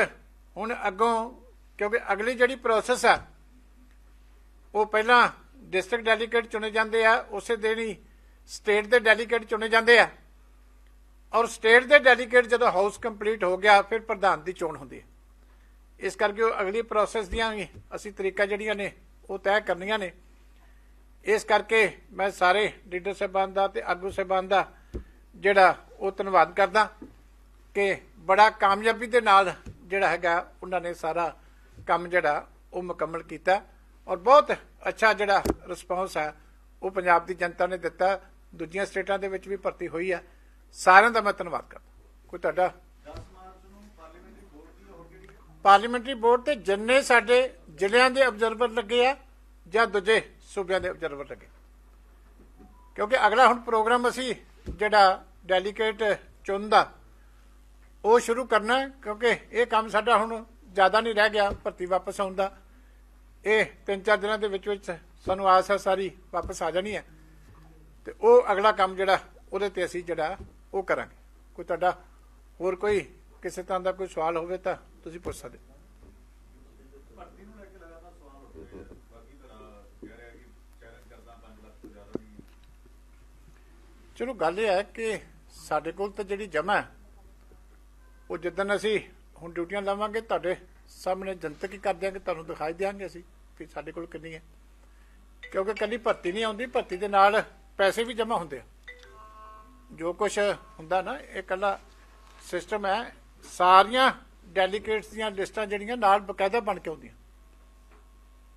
ਹੁਣ ਅੱਗੋਂ, ਕਿਉਂਕਿ ਅਗਲੀ ਜਿਹੜੀ ਪ੍ਰੋਸੈਸ ਆ, ਉਹ ਪਹਿਲਾਂ ਡਿਸਟ੍ਰਿਕਟ ਡੈਲੀਗੇਟ ਚੁਣੇ ਜਾਂਦੇ ਆ, ਉਸੇ ਦਿਨ ਹੀ ਸਟੇਟ ਦੇ ਡੈਲੀਗੇਟ ਚੁਣੇ ਜਾਂਦੇ ਆ। ਔਰ ਸਟੇਟ ਦੇ ਡੈਲੀਗੇਟ ਜਦੋਂ ਹਾਊਸ ਕੰਪਲੀਟ ਹੋ ਗਿਆ, ਫਿਰ ਪ੍ਰਧਾਨ ਦੀ ਚੋਣ ਹੁੰਦੀ ਹੈ ਇਸ ਕਰਕੇ ਉਹ ਅਗਲੀ ਪ੍ਰੋਸੈਸ ਦੀਆਂ ਵੀ ਅਸੀਂ ਤਰੀਕਾ ਜਿਹੜੀਆਂ ਨੇ, ਉਹ ਤੈਅ ਕਰਨੀਆਂ ਨੇ। ਇਸ ਕਰਕੇ ਮੈਂ ਸਾਰੇ ਲੀਡਰ ਸਾਹਿਬਾਨ ਦਾ ਤੇ ਆਗੂ ਸਾਹਿਬਾਨ ਦਾ ਜਿਹੜਾ ਉਹ ਧੰਨਵਾਦ ਕਰਦਾ। ਕਿ ਬੜਾ ਕਾਮਯਾਬੀ ਦੇ ਨਾਲ ਜਿਹੜਾ ਹੈਗਾ ਉਹਨਾਂ ਨੇ ਸਾਰਾ ਕੰਮ ਜਿਹੜਾ ਉਹ ਮੁਕੰਮਲ ਕੀਤਾ ਔਰ ਬਹੁਤ ਅੱਛਾ ਜਿਹੜਾ ਰਿਸਪੌਂਸ ਹੈ, ਉਹ ਪੰਜਾਬ ਦੀ ਜਨਤਾ ਨੇ ਦਿੱਤਾ। ਦੂਜੀਆਂ ਸਟੇਟਾਂ ਦੇ ਵਿੱਚ ਵੀ ਭਰਤੀ ਹੋਈ ਹੈ। ਸਾਰਿਆਂ ਦਾ ਮੈਂ ਧੰਨਵਾਦ ਕਰਦਾ। ਕੋਈ ਤੁਹਾਡਾ? ਪਾਰਲੀਮੈਂਟਰੀ ਬੋਰਡ ਤੇ ਜਿੰਨੇ ਸਾਡੇ ਜ਼ਿਲ੍ਹਿਆਂ ਦੇ ਅਬਜ਼ਰਵਰ ਲੱਗੇ ਆ ਜਾਂ ਦੂਜੇ ਸੂਬਿਆਂ ਦੇ ਅਬਜ਼ਰਵਰ ਲੱਗੇ। ਕਿਉਂਕਿ ਅਗਲਾ ਹੁਣ ਪ੍ਰੋਗਰਾਮ ਅਸੀਂ ਜਿਹੜਾ ਡੈਲੀਕੇਟ ਚੁਣਦਾ ਉਹ ਸ਼ੁਰੂ ਕਰਨਾ ਕਿਉਂਕਿ ਇਹ ਕੰਮ ਸਾਡਾ ਹੁਣ ਜ਼ਿਆਦਾ ਨਹੀਂ ਰਹਿ ਗਿਆ ਭਰਤੀ ਵਾਪਸ ਆਉਣ ਦਾ। ਇਹ ਤਿੰਨ ਚਾਰ ਦਿਨਾਂ ਦੇ ਵਿੱਚ ਵਿੱਚ ਸਾਨੂੰ ਆਸ ਹੈ ਸਾਰੀ ਵਾਪਸ ਆ ਜਾਣੀ ਹੈ। ਤੇ ਉਹ ਅਗਲਾ ਕੰਮ ਜਿਹੜਾ ਉਹਦੇ ਤੇ ਅਸੀਂ ਜਿਹੜਾ ਉਹ ਕਰਾਂਗੇ। ਕੋਈ ਤੁਹਾਡਾ ਹੋਰ ਕੋਈ ਕਿਸੇ ਤਰ੍ਹਾਂ ਦਾ ਕੋਈ ਸਵਾਲ ਹੋਵੇ ਤਾਂ ਤੁਸੀਂ ਪੁੱਛ ਸਕਦੇ ਹੋ। ਭਰਤੀ ਨੂੰ ਲੈ ਕੇ ਲਗਾਤਾਰ ਸਵਾਲ ਉੱਠ ਰਹੇ ਆ। ਬਾਕੀ ਤਾਂ ਕਹਿ ਰਿਹਾ ਕਿ ਚੈਲੰਜ ਕਰਦਾ 5 ਲੱਖ ਤੋਂ ਜ਼ਿਆਦਾ ਵੀ ਚਲੋ ਗੱਲ ਇਹ ਹੈ ਕਿ ਸਾਡੇ ਕੋਲ ਤਾਂ ਜਿਹੜੀ ਜਮ੍ਹਾਂ ਹੈ ਉਹ ਜਿੱਦਣ ਅਸੀਂ ਹੁਣ ਡਿਊਟੀਆਂ ਲਾਵਾਂਗੇ, ਤੁਹਾਡੇ ਸਾਹਮਣੇ ਜਨਤਕ ਹੀ ਕਰ ਦਿਆਂਗੇ ਤੁਹਾਨੂੰ ਦਿਖਾਈ ਦਿਆਂਗੇ ਅਸੀਂ ਕਿ ਸਾਡੇ ਕੋਲ ਕਿੰਨੀ ਹੈ। ਕਿਉਂਕਿ ਕੱਲੀ ਭਰਤੀ ਨਹੀਂ ਆਉਂਦੀ, ਭਰਤੀ ਦੇ ਨਾਲ ਪੈਸੇ ਵੀ ਜਮ੍ਹਾਂ ਹੁੰਦੇ ਆ। ਜੋ ਕੁਝ ਹੁੰਦਾ ਨਾ, ਇਹ ਕੱਲਾ ਸਿਸਟਮ ਹੈ। ਸਾਰੀਆਂ ਡੈਲੀਗੇਟਸ ਦੀਆਂ ਲਿਸਟਾਂ ਜਿਹੜੀਆਂ ਨਾਲ ਬਕਾਇਦਾ ਬਣ ਕੇ ਆਉਂਦੀਆਂ।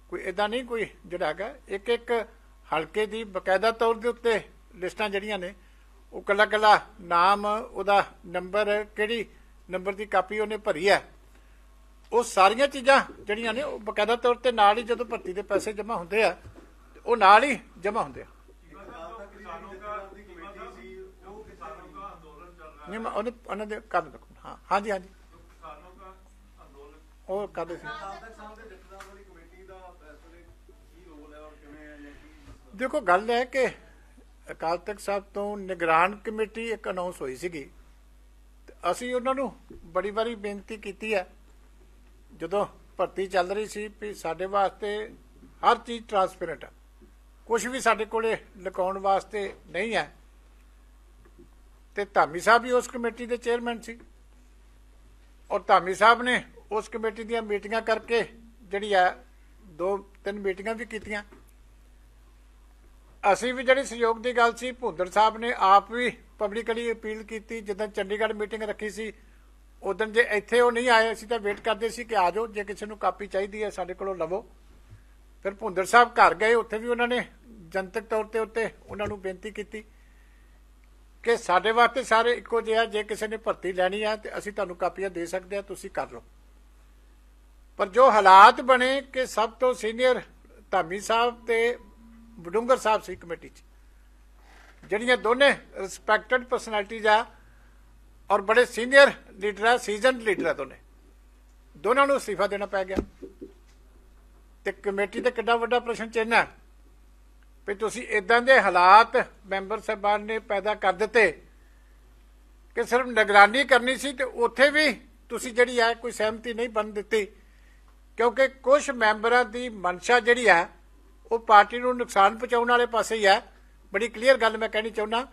ਕੋਈ ਇਦਾਂ ਨਹੀਂ, ਕੋਈ ਜਿਹੜਾ ਹੈਗਾ ਇੱਕ ਇੱਕ ਹਲਕੇ ਦੀ ਬਕਾਇਦਾ ਤੌਰ ਦੇ ਉੱਤੇ ਲਿਸਟਾਂ ਜਿਹੜੀਆਂ ਨੇ, ਉਹ ਕੱਲਾ ਕੱਲਾ ਨਾਮ, ਉਹਦਾ ਨੰਬਰ ਕਿਹੜੀ ਨੰਬਰ ਦੀ ਕਾਪੀ ਉਹਨੇ ਭਰੀ ਹੈ। ਉਹ ਸਾਰੀਆਂ ਚੀਜ਼ਾਂ ਜਿਹੜੀਆਂ ਨੇ, ਉਹ ਬਕਾਇਦਾ ਤੌਰ ਤੇ ਨਾਲ ਹੀ ਜਦੋਂ ਭਰਤੀ ਦੇ ਪੈਸੇ ਜਮ੍ਹਾਂ ਹੁੰਦੇ ਆ, ਉਹ ਨਾਲ ਹੀ ਜਮ੍ਹਾਂ ਹੁੰਦੇ ਆ। ਨਹੀਂ, ਮੈਂ ਉਹਨੇ, ਉਹਨਾਂ ਦੇ ਕੰਮ ਤੱਕ ਹਾਂ, ਹਾਂਜੀ ਹਾਂਜੀ। ਉਹ ਕਰਦੇ ਸੀ। ਦੇਖੋ, ਗੱਲ ਹੈ ਕਿ ਅਕਾਲ ਤਖਤ ਸਾਹਿਬ ਤੋਂ ਨਿਗਰਾਨ ਕਮੇਟੀ ਇੱਕ ਅਨਾਉਂਸ ਹੋਈ ਸੀਗੀ। ਅਸੀਂ ਉਹਨਾਂ ਨੂੰ ਬੜੀ ਵਾਰੀ ਬੇਨਤੀ ਕੀਤੀ ਹੈ, ਜਦੋਂ ਭਰਤੀ ਚੱਲ ਰਹੀ ਸੀ ਵੀ ਸਾਡੇ ਵਾਸਤੇ ਹਰ ਚੀਜ਼ ਟਰਾਂਸਪੇਰੈਂਟ ਹੈ। ਕੁਝ ਵੀ ਸਾਡੇ ਕੋਲੇ ਲੁਕਾਉਣ ਵਾਸਤੇ ਨਹੀਂ ਹੈ। ਤੇ ਧਾਮੀ ਸਾਹਿਬ ਵੀ ਉਸ ਕਮੇਟੀ ਦੇ ਚੇਅਰਮੈਨ ਸੀ। ਔਰ ਧਾਮੀ ਸਾਹਿਬ ਨੇ ਉਸ ਕਮੇਟੀ ਦੀਆਂ ਮੀਟਿੰਗਾਂ ਕਰਕੇ ਜਿਹੜੀ ਆ ਦੋ ਤਿੰਨ ਮੀਟਿੰਗਾਂ ਵੀ ਕੀਤੀਆਂ। ਅਸੀਂ ਵੀ ਜਿਹੜੀ ਸਹਿਯੋਗ ਦੀ ਗੱਲ ਸੀ ਭੁੰਦਰ ਸਾਹਿਬ ਨੇ ਆਪ ਵੀ ਪਬਲਿਕਲੀ ਅਪੀਲ ਕੀਤੀ, ਜਦੋਂ ਚੰਡੀਗੜ੍ਹ ਮੀਟਿੰਗ ਰੱਖੀ ਸੀ ਉਦੋਂ ਜੇ ਇੱਥੇ ਉਹ ਨਹੀਂ ਆਏ, ਅਸੀਂ ਤਾਂ ਵੇਟ ਕਰਦੇ ਸੀ ਕਿ ਆ ਜਾਓ, ਜੇ ਕਿਸੇ ਨੂੰ ਕਾਪੀ ਚਾਹੀਦੀ ਹੈ ਸਾਡੇ ਕੋਲੋਂ ਲਵੋ। ਫਿਰ ਭੁੰਦਰ ਸਾਹਿਬ ਘਰ ਗਏ, ਉੱਥੇ ਵੀ ਉਹਨਾਂ ਨੇ ਜਨਤਕ ਤੌਰ ਤੇ ਉੱਤੇ ਉਹਨਾਂ ਨੂੰ ਬੇਨਤੀ ਕੀਤੀ ਕਿ ਸਾਡੇ ਵਾਸਤੇ ਸਾਰੇ ਇੱਕੋ ਜਿਹੇ ਜੇ ਕਿਸੇ ਨੇ ਭਰਤੀ ਲੈਣੀ ਆ, ਤੇ ਅਸੀਂ ਤੁਹਾਨੂੰ ਕਾਪੀਆਂ ਦੇ ਸਕਦੇ ਆ, ਤੁਸੀਂ ਕਰ ਲਓ। ਪਰ ਜੋ ਹਾਲਾਤ ਬਣੇ ਕਿ ਸਭ ਤੋਂ ਸੀਨੀਅਰ ਧਾਮੀ ਸਾਹਿਬ ਤੇ ਬਡੂੰਗਰ ਸਾਹਿਬ ਸੀ ਕਮੇਟੀ 'ਚ ਜਿਹੜੀਆਂ ਦੋਨੇ ਰਿਸਪੈਕਟਡ ਪਰਸਨੈਲਿਟੀਜ਼ ਆ ਔਰ ਬੜੇ ਸੀਨੀਅਰ ਲੀਡਰ ਆ ਸੀਜ਼ਨਡ ਲੀਡਰ ਆ ਦੋਨੇ। ਦੋਨਾਂ ਨੂੰ ਅਸਤੀਫਾ ਦੇਣਾ ਪੈ ਗਿਆ। ਤੇ ਕਮੇਟੀ ਤੇ ਕਿੱਡਾ ਵੱਡਾ ਪ੍ਰਸ਼ਨ ਚਿੰਨ੍ਹ ਹੈ ਵੀ ਤੁਸੀਂ ਇਦਾਂ ਦੇ ਹਾਲਾਤ ਮੈਂਬਰ ਸਾਹਿਬਾਨ ਨੇ ਪੈਦਾ ਕਰ ਦਿੱਤੇ ਕਿ ਸਿਰਫ ਨਿਗਰਾਨੀ ਕਰਨੀ ਸੀ ਤੇ ਉੱਥੇ ਵੀ ਤੁਸੀਂ ਜਿਹੜੀ ਹੈ ਕੋਈ ਸਹਿਮਤੀ ਨਹੀਂ ਬਣ ਦਿੱਤੀ, ਕਿਉਂਕਿ ਕੁਝ ਮੈਂਬਰਾਂ ਦੀ ਮਨਸ਼ਾ ਜਿਹੜੀ ਹੈ ਉਹ ਪਾਰਟੀ ਨੂੰ ਨੁਕਸਾਨ ਪਹੁੰਚਾਉਣ ਵਾਲੇ ਪਾਸੇ ਹੀ ਹੈ ਬੜੀ ਕਲੀਅਰ ਗੱਲ ਮੈਂ ਕਹਿਣੀ ਚਾਹੁੰਦਾ।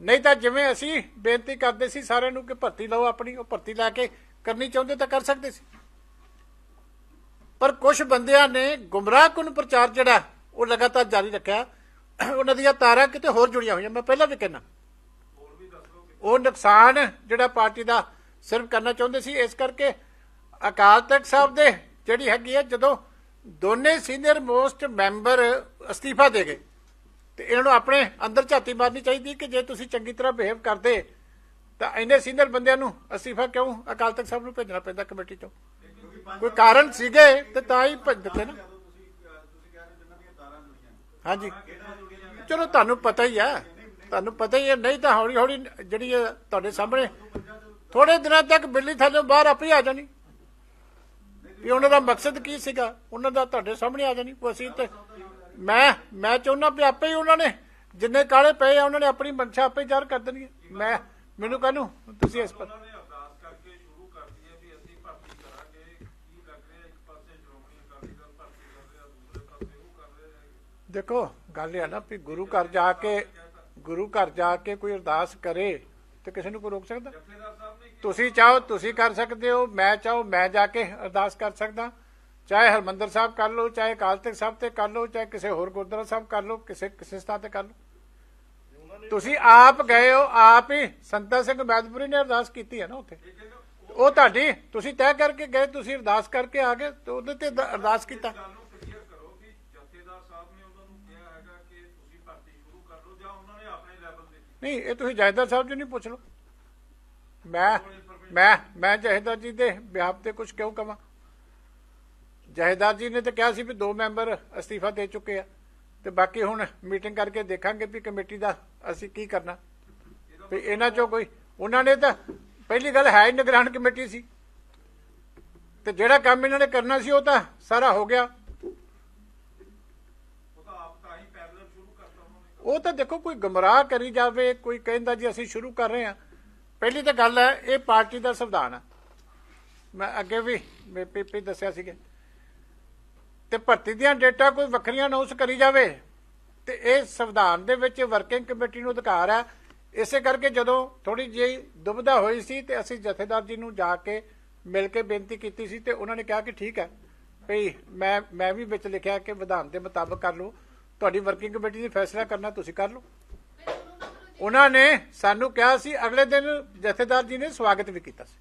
ਨਹੀਂ ਤਾਂ ਜਿਵੇਂ ਅਸੀਂ ਬੇਨਤੀ ਕਰਦੇ ਸੀ ਸਾਰਿਆਂ ਨੂੰ ਕਿ ਭਰਤੀ ਲਓ ਆਪਣੀ, ਉਹ ਭਰਤੀ ਲੈ ਕੇ ਕਰਨੀ ਚਾਹੁੰਦੇ ਤਾਂ ਕਰ ਸਕਦੇ ਸੀ। ਪਰ ਕੁਝ ਬੰਦਿਆਂ ਨੇ ਗੁੰਮਰਾਹਕੁਨ ਪ੍ਰਚਾਰ ਜਿਹੜਾ, ਉਹ ਲਗਾਤਾਰ ਜਾਰੀ ਰੱਖਿਆ। ਉਹਨਾਂ ਦੀਆਂ ਤਾਰਾਂ ਕਿਤੇ ਹੋਰ ਜੁੜੀਆਂ ਹੋਈਆਂ। ਮੈਂ ਪਹਿਲਾਂ ਵੀ ਕਹਿਣਾ। ਉਹ ਨੁਕਸਾਨ ਜਿਹੜਾ ਪਾਰਟੀ ਦਾ ਸਿਰਫ ਕਰਨਾ ਚਾਹੁੰਦੇ ਸੀ, ਇਸ ਕਰਕੇ ਅਕਾਲ ਤਖਤ ਸਾਹਿਬ ਦੇ ਜਿਹੜੀ ਹੈਗੀ ਹੈ ਜਦੋਂ ਦੋਨੇ ਸੀਨੀਅਰ ਮੋਸਟ ਮੈਂਬਰ ਅਸਤੀਫਾ ਦੇ ਗਏ। ਤੇ ਇਹਨਾਂ ਨੂੰ ਆਪਣੇ ਅੰਦਰ ਝਾਤੀ ਮਾਰਨੀ ਚਾਹੀਦੀ ਕਿ ਜੇ ਤੁਸੀਂ ਚੰਗੀ ਤਰ੍ਹਾਂ ਬਿਹੇਵ ਕਰਦੇ, ਤਾਂ ਇੰਨੇ ਸੀਨੀਅਰ ਬੰਦਿਆਂ ਨੂੰ ਅਸਤੀਫਾ ਕਿਉਂ ਅਕਾਲ ਤਖਤ ਸਾਹਿਬ ਨੂੰ ਭੇਜਣਾ ਪੈਂਦਾ ਕਮੇਟੀ ਤੋਂ ਕੋਈ ਕਾਰਨ ਸੀਗੇ ਤੇ ਤਾਂ ਹੀ ਭੇਜ ਦਿੱਤੇ ਨਾ। ਹਾਂਜੀ। ਚਲੋ ਤੁਹਾਨੂੰ ਪਤਾ ਹੀ ਹੈ ਤੁਹਾਨੂੰ ਪਤਾ ਹੀ ਹੈ ਨਹੀਂ ਤਾਂ ਹੌਲੀ ਹੌਲੀ ਜਿਹੜੀ ਇਹ ਤੁਹਾਡੇ ਸਾਹਮਣੇ ਥੋੜੇ ਦਿਨਾਂ ਤੱਕ ਬਿੱਲੀ ਥੱਲੇ ਬਾਹਰ ਆਪੇ ਆ ਜਾਣੀ। ਵੀ ਉਹਨਾਂ ਦਾ ਮਕਸਦ ਕੀ ਸੀਗਾ? ਉਹਨਾਂ ਦਾ ਤੁਹਾਡੇ ਸਾਹਮਣੇ ਆ ਜਾਣੀ। ਅਸੀਂ ਤੇ ਮੈਂ ਮੈਂ ਚਾਹੁੰਦਾ ਵੀ ਆਪੇ ਹੀ ਉਹਨਾਂ ਨੇ ਜਿੰਨੇ ਕਾਲੇ ਪਏ ਆ ਉਹਨਾਂ ਨੇ ਆਪਣੀ ਮਨਸ਼ਾ ਆਪੇ ਜ਼ਾਹਰ ਕਰ ਦੇਣੀ ਮੈਂ ਮੈਨੂੰ ਕਹਿੰਨੂੰ ਤੁਸੀਂ ਇਸ ਪਰ ਉਹਨਾਂ ਨੇ ਅਰਦਾਸ ਕਰਕੇ ਸ਼ੁਰੂ ਕਰਤੀ ਹੈ ਵੀ ਅਸੀਂ ਭਰਤੀ ਕਰਾਂਗੇ। ਕੀ ਕਰ ਰਹੇ ਆ ਇੱਕ ਪਾਸੇ ਸ਼੍ਰੋਮਣੀ ਅਕਾਲੀ ਦਲ ਭਰਤੀ ਕਰ ਰਿਹਾ ਦੂਸਰੇ ਪਾਸੇ ਉਹ ਕਰ ਰਹੇ ਨੇ ਦੇਖੋ ਗੱਲ ਇਹ ਆ ਨਾ ਵੀ ਗੁਰੂ ਘਰ ਜਾ ਕੇ ਗੁਰੂ ਘਰ ਜਾ ਕੇ ਕੋਈ ਅਰਦਾਸ ਕਰੇ ਤੇ ਕਿਸੇ ਨੂੰ ਕੋਈ ਰੋਕ ਸਕਦਾ? ਤੁਸੀਂ ਚਾਹੋ ਤੁਸੀਂ ਕਰ ਸਕਦੇ ਹੋ ਮੈਂ ਚਾਹੋ ਮੈਂ ਜਾ ਕੇ ਅਰਦਾਸ ਕਰ ਸਕਦਾ। ਚਾਹੇ ਹਰਮੰਦਰ ਸਾਹਿਬ ਕਰ ਲਓ ਚਾਹੇ ਅਕਾਲ ਤਖਤ ਸਾਹਿਬ ਤੇ ਕਰ ਲਓ ਚਾਹੇ ਕਿਸੇ ਹੋਰ ਗੁਰਦੁਆਰਾ ਸਾਹਿਬ ਕਰ ਲਓ ਕਿਸੇ ਕਿਸੇ ਸਥਾਨ ਤੇ ਕਰ ਲਓ। ਤੁਸੀਂ ਆਪ ਗਏ ਹੋ ਆਪ ਹੀ ਸੰਤਾ ਸਿੰਘ ਮੈਦਪੁਰੀ ਨੇ ਅਰਦਾਸ ਕੀਤੀ ਹੈ ਨਾ ਉੱਥੇ। ਉਹ ਤੁਹਾਡੀ ਤੁਸੀਂ ਤੈਅ ਕਰਕੇ ਗਏ ਤੁਸੀਂ ਅਰਦਾਸ ਕਰਕੇ ਆ ਗਏ ਤੇ ਉਹਦੇ ਤੇ ਅਰਦਾਸ ਕੀਤਾ। ਨਹੀਂ ਇਹ ਤੁਸੀਂ ਜਹੇਦਾਰ ਸਾਹਿਬ ਜੀ ਨਹੀਂ ਪੁੱਛ ਲਓ। ਮੈਂ ਮੈਂ ਮੈਂ ਜਹੇਦਾਰ ਜੀ ਦੇ ਬਿਆਪ ਤੇ ਕੁਝ ਕਿਉਂ ਕਵਾਂ? ਜਹੇਦਾਰ ਜੀ ਨੇ ਤਾਂ ਕਿਹਾ ਸੀ ਵੀ ਦੋ ਮੈਂਬਰ ਅਸਤੀਫਾ ਦੇ ਚੁੱਕੇ ਆ। ਤੇ ਬਾਕੀ ਹੁਣ ਮੀਟਿੰਗ ਕਰਕੇ ਦੇਖਾਂਗੇ ਵੀ ਕਮੇਟੀ ਦਾ ਅਸੀਂ ਕੀ ਕਰਨਾ। ਵੀ ਇਹਨਾਂ ਚੋਂ ਕੋਈ ਉਹਨਾਂ ਨੇ ਤਾਂ ਪਹਿਲੀ ਗੱਲ ਹੈ ਹੀ ਨਿਗਰਾਨ ਕਮੇਟੀ ਸੀ। ਤੇ ਜਿਹੜਾ ਕੰਮ ਇਹਨਾਂ ਨੇ ਕਰਨਾ ਸੀ ਉਹ ਤਾਂ ਸਾਰਾ ਹੋ ਗਿਆ। ਉਹ ਤਾਂ ਦੇਖੋ ਕੋਈ ਗਮਰਾਹ ਕਰੀ ਜਾਵੇ, ਕੋਈ ਕਹਿੰਦਾ ਜੀ ਅਸੀਂ ਸ਼ੁਰੂ ਕਰ ਰਹੇ ਹਾਂ। ਪਹਿਲੀ ਤਾਂ ਗੱਲ ਹੈ, ਇਹ ਪਾਰਟੀ ਦਾ ਸੰਵਿਧਾਨ ਆ। ਮੈਂ ਅੱਗੇ ਵੀ ਮੈਂ ਦੱਸਿਆ ਸੀਗਾ। ਤੇ ਭਰਤੀ ਦੀਆਂ ਡੇਟਾ ਕੋਈ ਵੱਖਰੀਆਂ ਅਨਾਉਂਸ ਕਰੀ ਜਾਵੇ। ਤੇ ਇਹ ਸੰਵਿਧਾਨ ਦੇ ਵਿੱਚ ਵਰਕਿੰਗ ਕਮੇਟੀ ਨੂੰ ਅਧਿਕਾਰ ਹੈ। ਇਸੇ ਕਰਕੇ ਜਦੋਂ ਥੋੜੀ ਜਿਹੀ ਦੁਬਿਧਾ ਹੋਈ ਸੀ ਤੇ ਅਸੀਂ ਜਥੇਦਾਰ ਜੀ ਨੂੰ ਜਾ ਕੇ ਮਿਲ ਕੇ ਬੇਨਤੀ ਕੀਤੀ ਸੀ ਤੇ ਉਹਨਾਂ ਨੇ ਕਿਹਾ ਕਿ ਠੀਕ ਹੈ, ਭਈ ਮੈਂ ਮੈਂ ਵੀ ਵਿੱਚ ਲਿਖਿਆ ਕਿ ਵਿਧਾਨ ਦੇ ਮੁਤਾਬਕ ਕਰ ਲਓ। ਤੁਹਾਡੀ ਵਰਕਿੰਗ ਕਮੇਟੀ ਨੇ ਫੈਸਲਾ ਕਰਨਾ ਤੁਸੀਂ ਕਰ ਲਓ। ਉਹਨਾਂ ਨੇ ਸਾਨੂੰ ਕਿਹਾ ਸੀ, ਅਗਲੇ ਦਿਨ ਜਥੇਦਾਰ ਜੀ ਨੇ ਸਵਾਗਤ ਵੀ ਕੀਤਾ ਸੀ।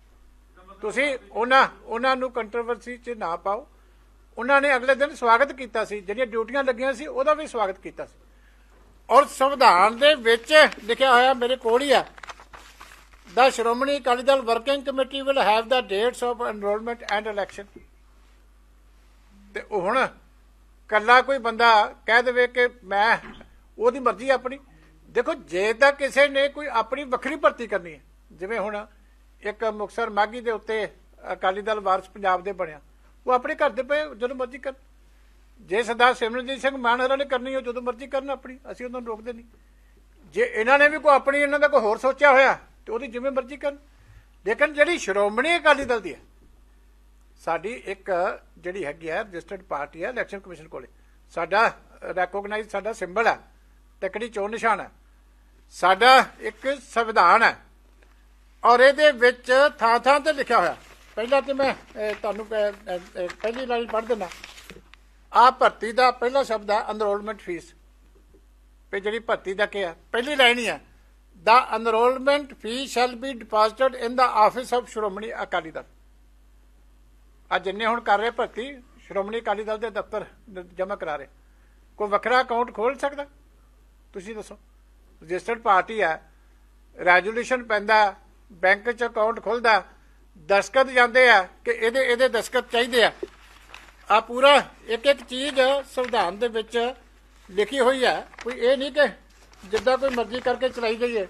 ਤੁਸੀਂ ਉਹਨਾਂ ਉਹਨਾਂ ਨੂੰ ਕੰਟਰੋਵਰਸੀ 'ਚ ਨਾ ਪਾਓ। ਉਹਨਾਂ ਨੇ ਅਗਲੇ ਦਿਨ ਸਵਾਗਤ ਕੀਤਾ ਸੀ, ਜਿਹੜੀਆਂ ਡਿਊਟੀਆਂ ਲੱਗੀਆਂ ਸੀ, ਉਹਦਾ ਵੀ ਸਵਾਗਤ ਕੀਤਾ ਸੀ। ਔਰ ਸੰਵਿਧਾਨ ਦੇ ਵਿੱਚ ਲਿਖਿਆ ਹੋਇਆ ਮੇਰੇ ਕੋਲ ਹੀ ਆ ਦਾ Shiromani Akali Dal working committee will have the dates of enrollment and election ਤੇ ਹੁਣ ਕੱਲਾ ਕੋਈ ਬੰਦਾ ਕਹਿ ਦੇਵੇ ਕਿ ਮੈਂ ਉਹਦੀ ਮਰਜ਼ੀ ਆਪਣੀ। ਦੇਖੋ, ਜੇ ਤਾਂ ਕਿਸੇ ਨੇ ਕੋਈ ਆਪਣੀ ਵੱਖਰੀ ਭਰਤੀ ਕਰਨੀ ਹੈ, ਜਿਵੇਂ ਹੁਣ ਇੱਕ ਮੁਕਸਰ ਮਾਗੀ ਦੇ ਉੱਤੇ ਅਕਾਲੀ ਦਲ ਵਾਰਸ ਪੰਜਾਬ ਦੇ ਬਣਿਆ। ਉਹ ਆਪਣੇ ਘਰ ਦੇ ਪਏ, ਜਦੋਂ ਮਰਜ਼ੀ ਕਰ ਜੇ ਸਰਦਾਰ ਸਿਮਰਨਜੀਤ ਸਿੰਘ ਮਾਨਹਰਾ ਨੇ ਕਰਨੀ ਉਹ ਜਦੋਂ ਮਰਜ਼ੀ ਕਰਨ ਆਪਣੀ, ਅਸੀਂ ਉਹਨਾਂ ਨੂੰ ਰੋਕਦੇ ਨਹੀਂ। ਜੇ ਇਹਨਾਂ ਨੇ ਵੀ ਕੋਈ ਆਪਣੀ, ਇਹਨਾਂ ਦਾ ਕੋਈ ਹੋਰ ਸੋਚਿਆ ਹੋਇਆ, ਤੇ ਉਹਦੀ ਜਿਵੇਂ ਮਰਜ਼ੀ ਕਰਨ। ਲੇਕਿਨ ਜਿਹੜੀ ਸ਼੍ਰੋਮਣੀ ਅਕਾਲੀ ਦਲ ਦੀ ਹੈ, ਸਾਡੀ ਇੱਕ ਜਿਹੜੀ ਹੈਗੀ ਹੈ, ਰਜਿਸਟਰਡ ਪਾਰਟੀ ਹੈ, ਇਲੈਕਸ਼ਨ ਕਮਿਸ਼ਨ ਕੋਲੇ। ਸਾਡਾ ਰੈਕੋਗਨਾਈਜ਼ ਸਾਡਾ ਸਿੰਬਲ ਹੈ, ਤਕੜੀ ਚੋਣ ਨਿਸ਼ਾਨ ਹੈ। ਸਾਡਾ ਇੱਕ ਸੰਵਿਧਾਨ ਹੈ, ਔਰ ਇਹਦੇ ਵਿੱਚ ਥਾਂ ਥਾਂ ਤੇ ਲਿਖਿਆ ਹੋਇਆ। ਪਹਿਲਾਂ ਤੇ ਮੈਂ ਤੁਹਾਨੂੰ ਪਹਿਲੀ ਲਾਈਨ ਪੜ੍ਹ ਦਿੰਦਾ। ਆ ਭਰਤੀ ਦਾ ਪਹਿਲਾ ਸ਼ਬਦ ਹੈ ਅਨਰੋਲਮੈਂਟ ਫੀਸ ਤੇ ਜਿਹੜੀ ਭਰਤੀ ਦਾ ਕੀ ਹੈ ਪਹਿਲੀ ਲਾਈਨ ਹੀ ਹੈ। The enrollment fee shall be deposited in the office of Shiromani Akali Dal. ਆ ਜਿੰਨੇ ਹੁਣ ਕਰ ਰਹੇ ਭਰਤੀ, ਸ਼੍ਰੋਮਣੀ ਅਕਾਲੀ ਦਲ ਦੇ ਦਫ਼ਤਰ ਜਮ੍ਹਾਂ ਕਰਾ ਰਹੇ। ਕੋਈ ਵੱਖਰਾ ਅਕਾਊਂਟ ਖੋਲ ਸਕਦਾ? ਤੁਸੀਂ ਦੱਸੋ। ਰਜਿਸਟਰਡ ਪਾਰਟੀ ਹੈ ਰੈਜੂਲੇਸ਼ਨ ਪੈਂਦਾ, ਬੈਂਕ 'ਚ ਅਕਾਊਂਟ ਖੁੱਲਦਾ ਦਸਖਤ ਜਾਂਦੇ ਆ ਕਿ ਇਹਦੇ ਇਹਦੇ ਦਸਖਤ ਚਾਹੀਦੇ ਆ ਆ ਪੂਰਾ ਇੱਕ ਇੱਕ ਚੀਜ਼ ਸੰਵਿਧਾਨ ਦੇ ਵਿੱਚ ਲਿਖੀ ਹੋਈ ਹੈ ਕੋਈ ਇਹ ਨਹੀਂ ਕਿ ਜਿੱਦਾਂ ਕੋਈ ਮਰਜ਼ੀ ਕਰਕੇ ਚਲਾਈ ਜਾਈਏ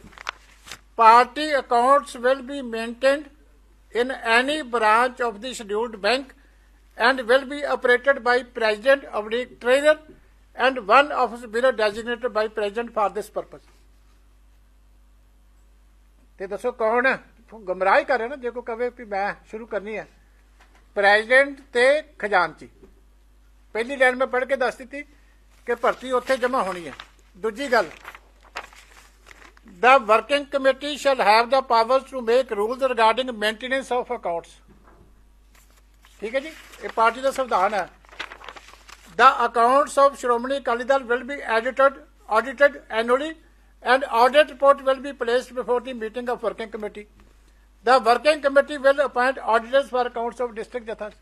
party accounts will be maintained in any branch of the scheduled bank and will be operated by president of the treasurer and one office bureau designated by president for this purpose ਤੇ ਦੱਸੋ ਕੌਣ ਹੈ? ਗੁੰਮਰਾਹ ਹੀ ਕਰ ਰਿਹਾ ਨਾ ਜੇ ਕੋਈ ਕਵੇ ਵੀ ਮੈਂ ਸ਼ੁਰੂ ਕਰਨੀ ਹੈ ਪ੍ਰੈਜ਼ੀਡੈਂਟ ਤੇ ਖਜ਼ਾਨਚੀ ਪਹਿਲੀ ਲਾਈਨ ਮੈਂ ਪੜ੍ਹ ਕੇ ਦੱਸ ਦਿੱਤੀ ਕਿ ਭਰਤੀ ਉੱਥੇ ਜਮ੍ਹਾਂ ਹੋਣੀ ਹੈ ਦੂਜੀ ਗੱਲ The working committee shall have the powers to make rules regarding maintenance of accounts. ਠੀਕ ਹੈ ਜੀ ਇਹ ਪਾਰਟੀ ਦਾ ਸੰਵਿਧਾਨ ਹੈ The accounts of Sh੍ਰੋਮਣੀ Akali Dal will be audited, audited annually and audit report will be placed before the meeting of working committee. The working committee will appoint auditors for accounts of district jathas.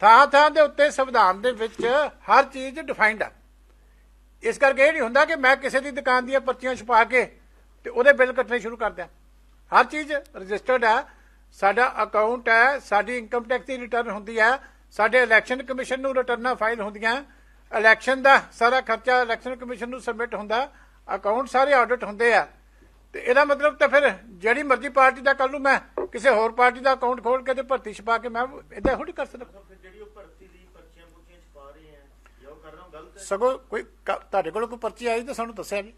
ਥਾਂ ਥਾਂ ਦੇ ਉੱਤੇ ਸੰਵਿਧਾਨ ਦੇ ਵਿੱਚ ਹਰ ਚੀਜ਼ defined ਹੈ ਇਸ ਕਰਕੇ ਇਹ ਨਹੀਂ ਹੁੰਦਾ ਕਿ ਮੈਂ ਕਿਸੇ ਦੀ ਦੁਕਾਨ ਦੀਆਂ ਪਰਚੀਆਂ ਛਪਾ ਕੇ ਤੇ ਉਹਦੇ ਬਿੱਲ ਕੱਟਣੇ ਸ਼ੁਰੂ ਕਰ ਦਿਆਂ। ਹਰ ਚੀਜ਼ ਰਜਿਸਟਰਡ ਹੈ ਸਾਡਾ ਅਕਾਊਂਟ ਹੈ, ਸਾਡੀ ਇਨਕਮ ਟੈਕਸ ਦੀ ਰਿਟਰਨ ਹੁੰਦੀ ਹੈ ਸਾਡੇ ਇਲੈਕਸ਼ਨ ਕਮਿਸ਼ਨ ਨੂੰ ਰਿਟਰਨਾਂ ਫਾਈਲ ਹੁੰਦੀਆਂ। ਇਲੈਕਸ਼ਨ ਦਾ ਸਾਰਾ ਖਰਚਾ ਇਲੈਕਸ਼ਨ ਕਮਿਸ਼ਨ ਨੂੰ ਸਬਮਿਟ ਹੁੰਦਾ। ਅਕਾਊਂਟ ਸਾਰੇ ਆਡਿਟ ਹੁੰਦੇ ਆ। ਤੇ ਇਹਦਾ ਮਤਲਬ ਤਾਂ ਫਿਰ ਜਿਹੜੀ ਮਰਜ਼ੀ ਪਾਰਟੀ ਦਾ ਕੱਲ ਨੂੰ ਮੈਂ ਕਿਸੇ ਹੋਰ ਪਾਰਟੀ ਦਾ ਅਕਾਊਂਟ ਖੋਲ ਕੇ ਤੇ ਭਰਤੀ ਛਪਾ ਕੇ ਮੈਂ ਇਦਾਂ ਥੋੜੀ ਕਰ ਸਕਦਾ। ਫਿਰ ਜਿਹੜੀ ਉਹ ਭਰਤੀ ਦੀ ਪਰਚੀਆਂ ਪੁਰਚੀਆਂ ਛਪਾ ਰਹੇ ਆ ਜੋ ਕਰ ਰਹੇ ਹੋ ਗਲਤ? ਹੈ ਸਗੋਂ ਕੋਈ ਤੁਹਾਡੇ ਕੋਲ ਕੋਈ ਪਰਚੀ ਆਈ ਤਾਂ ਸਾਨੂੰ ਦੱਸਿਆ ਵੀ।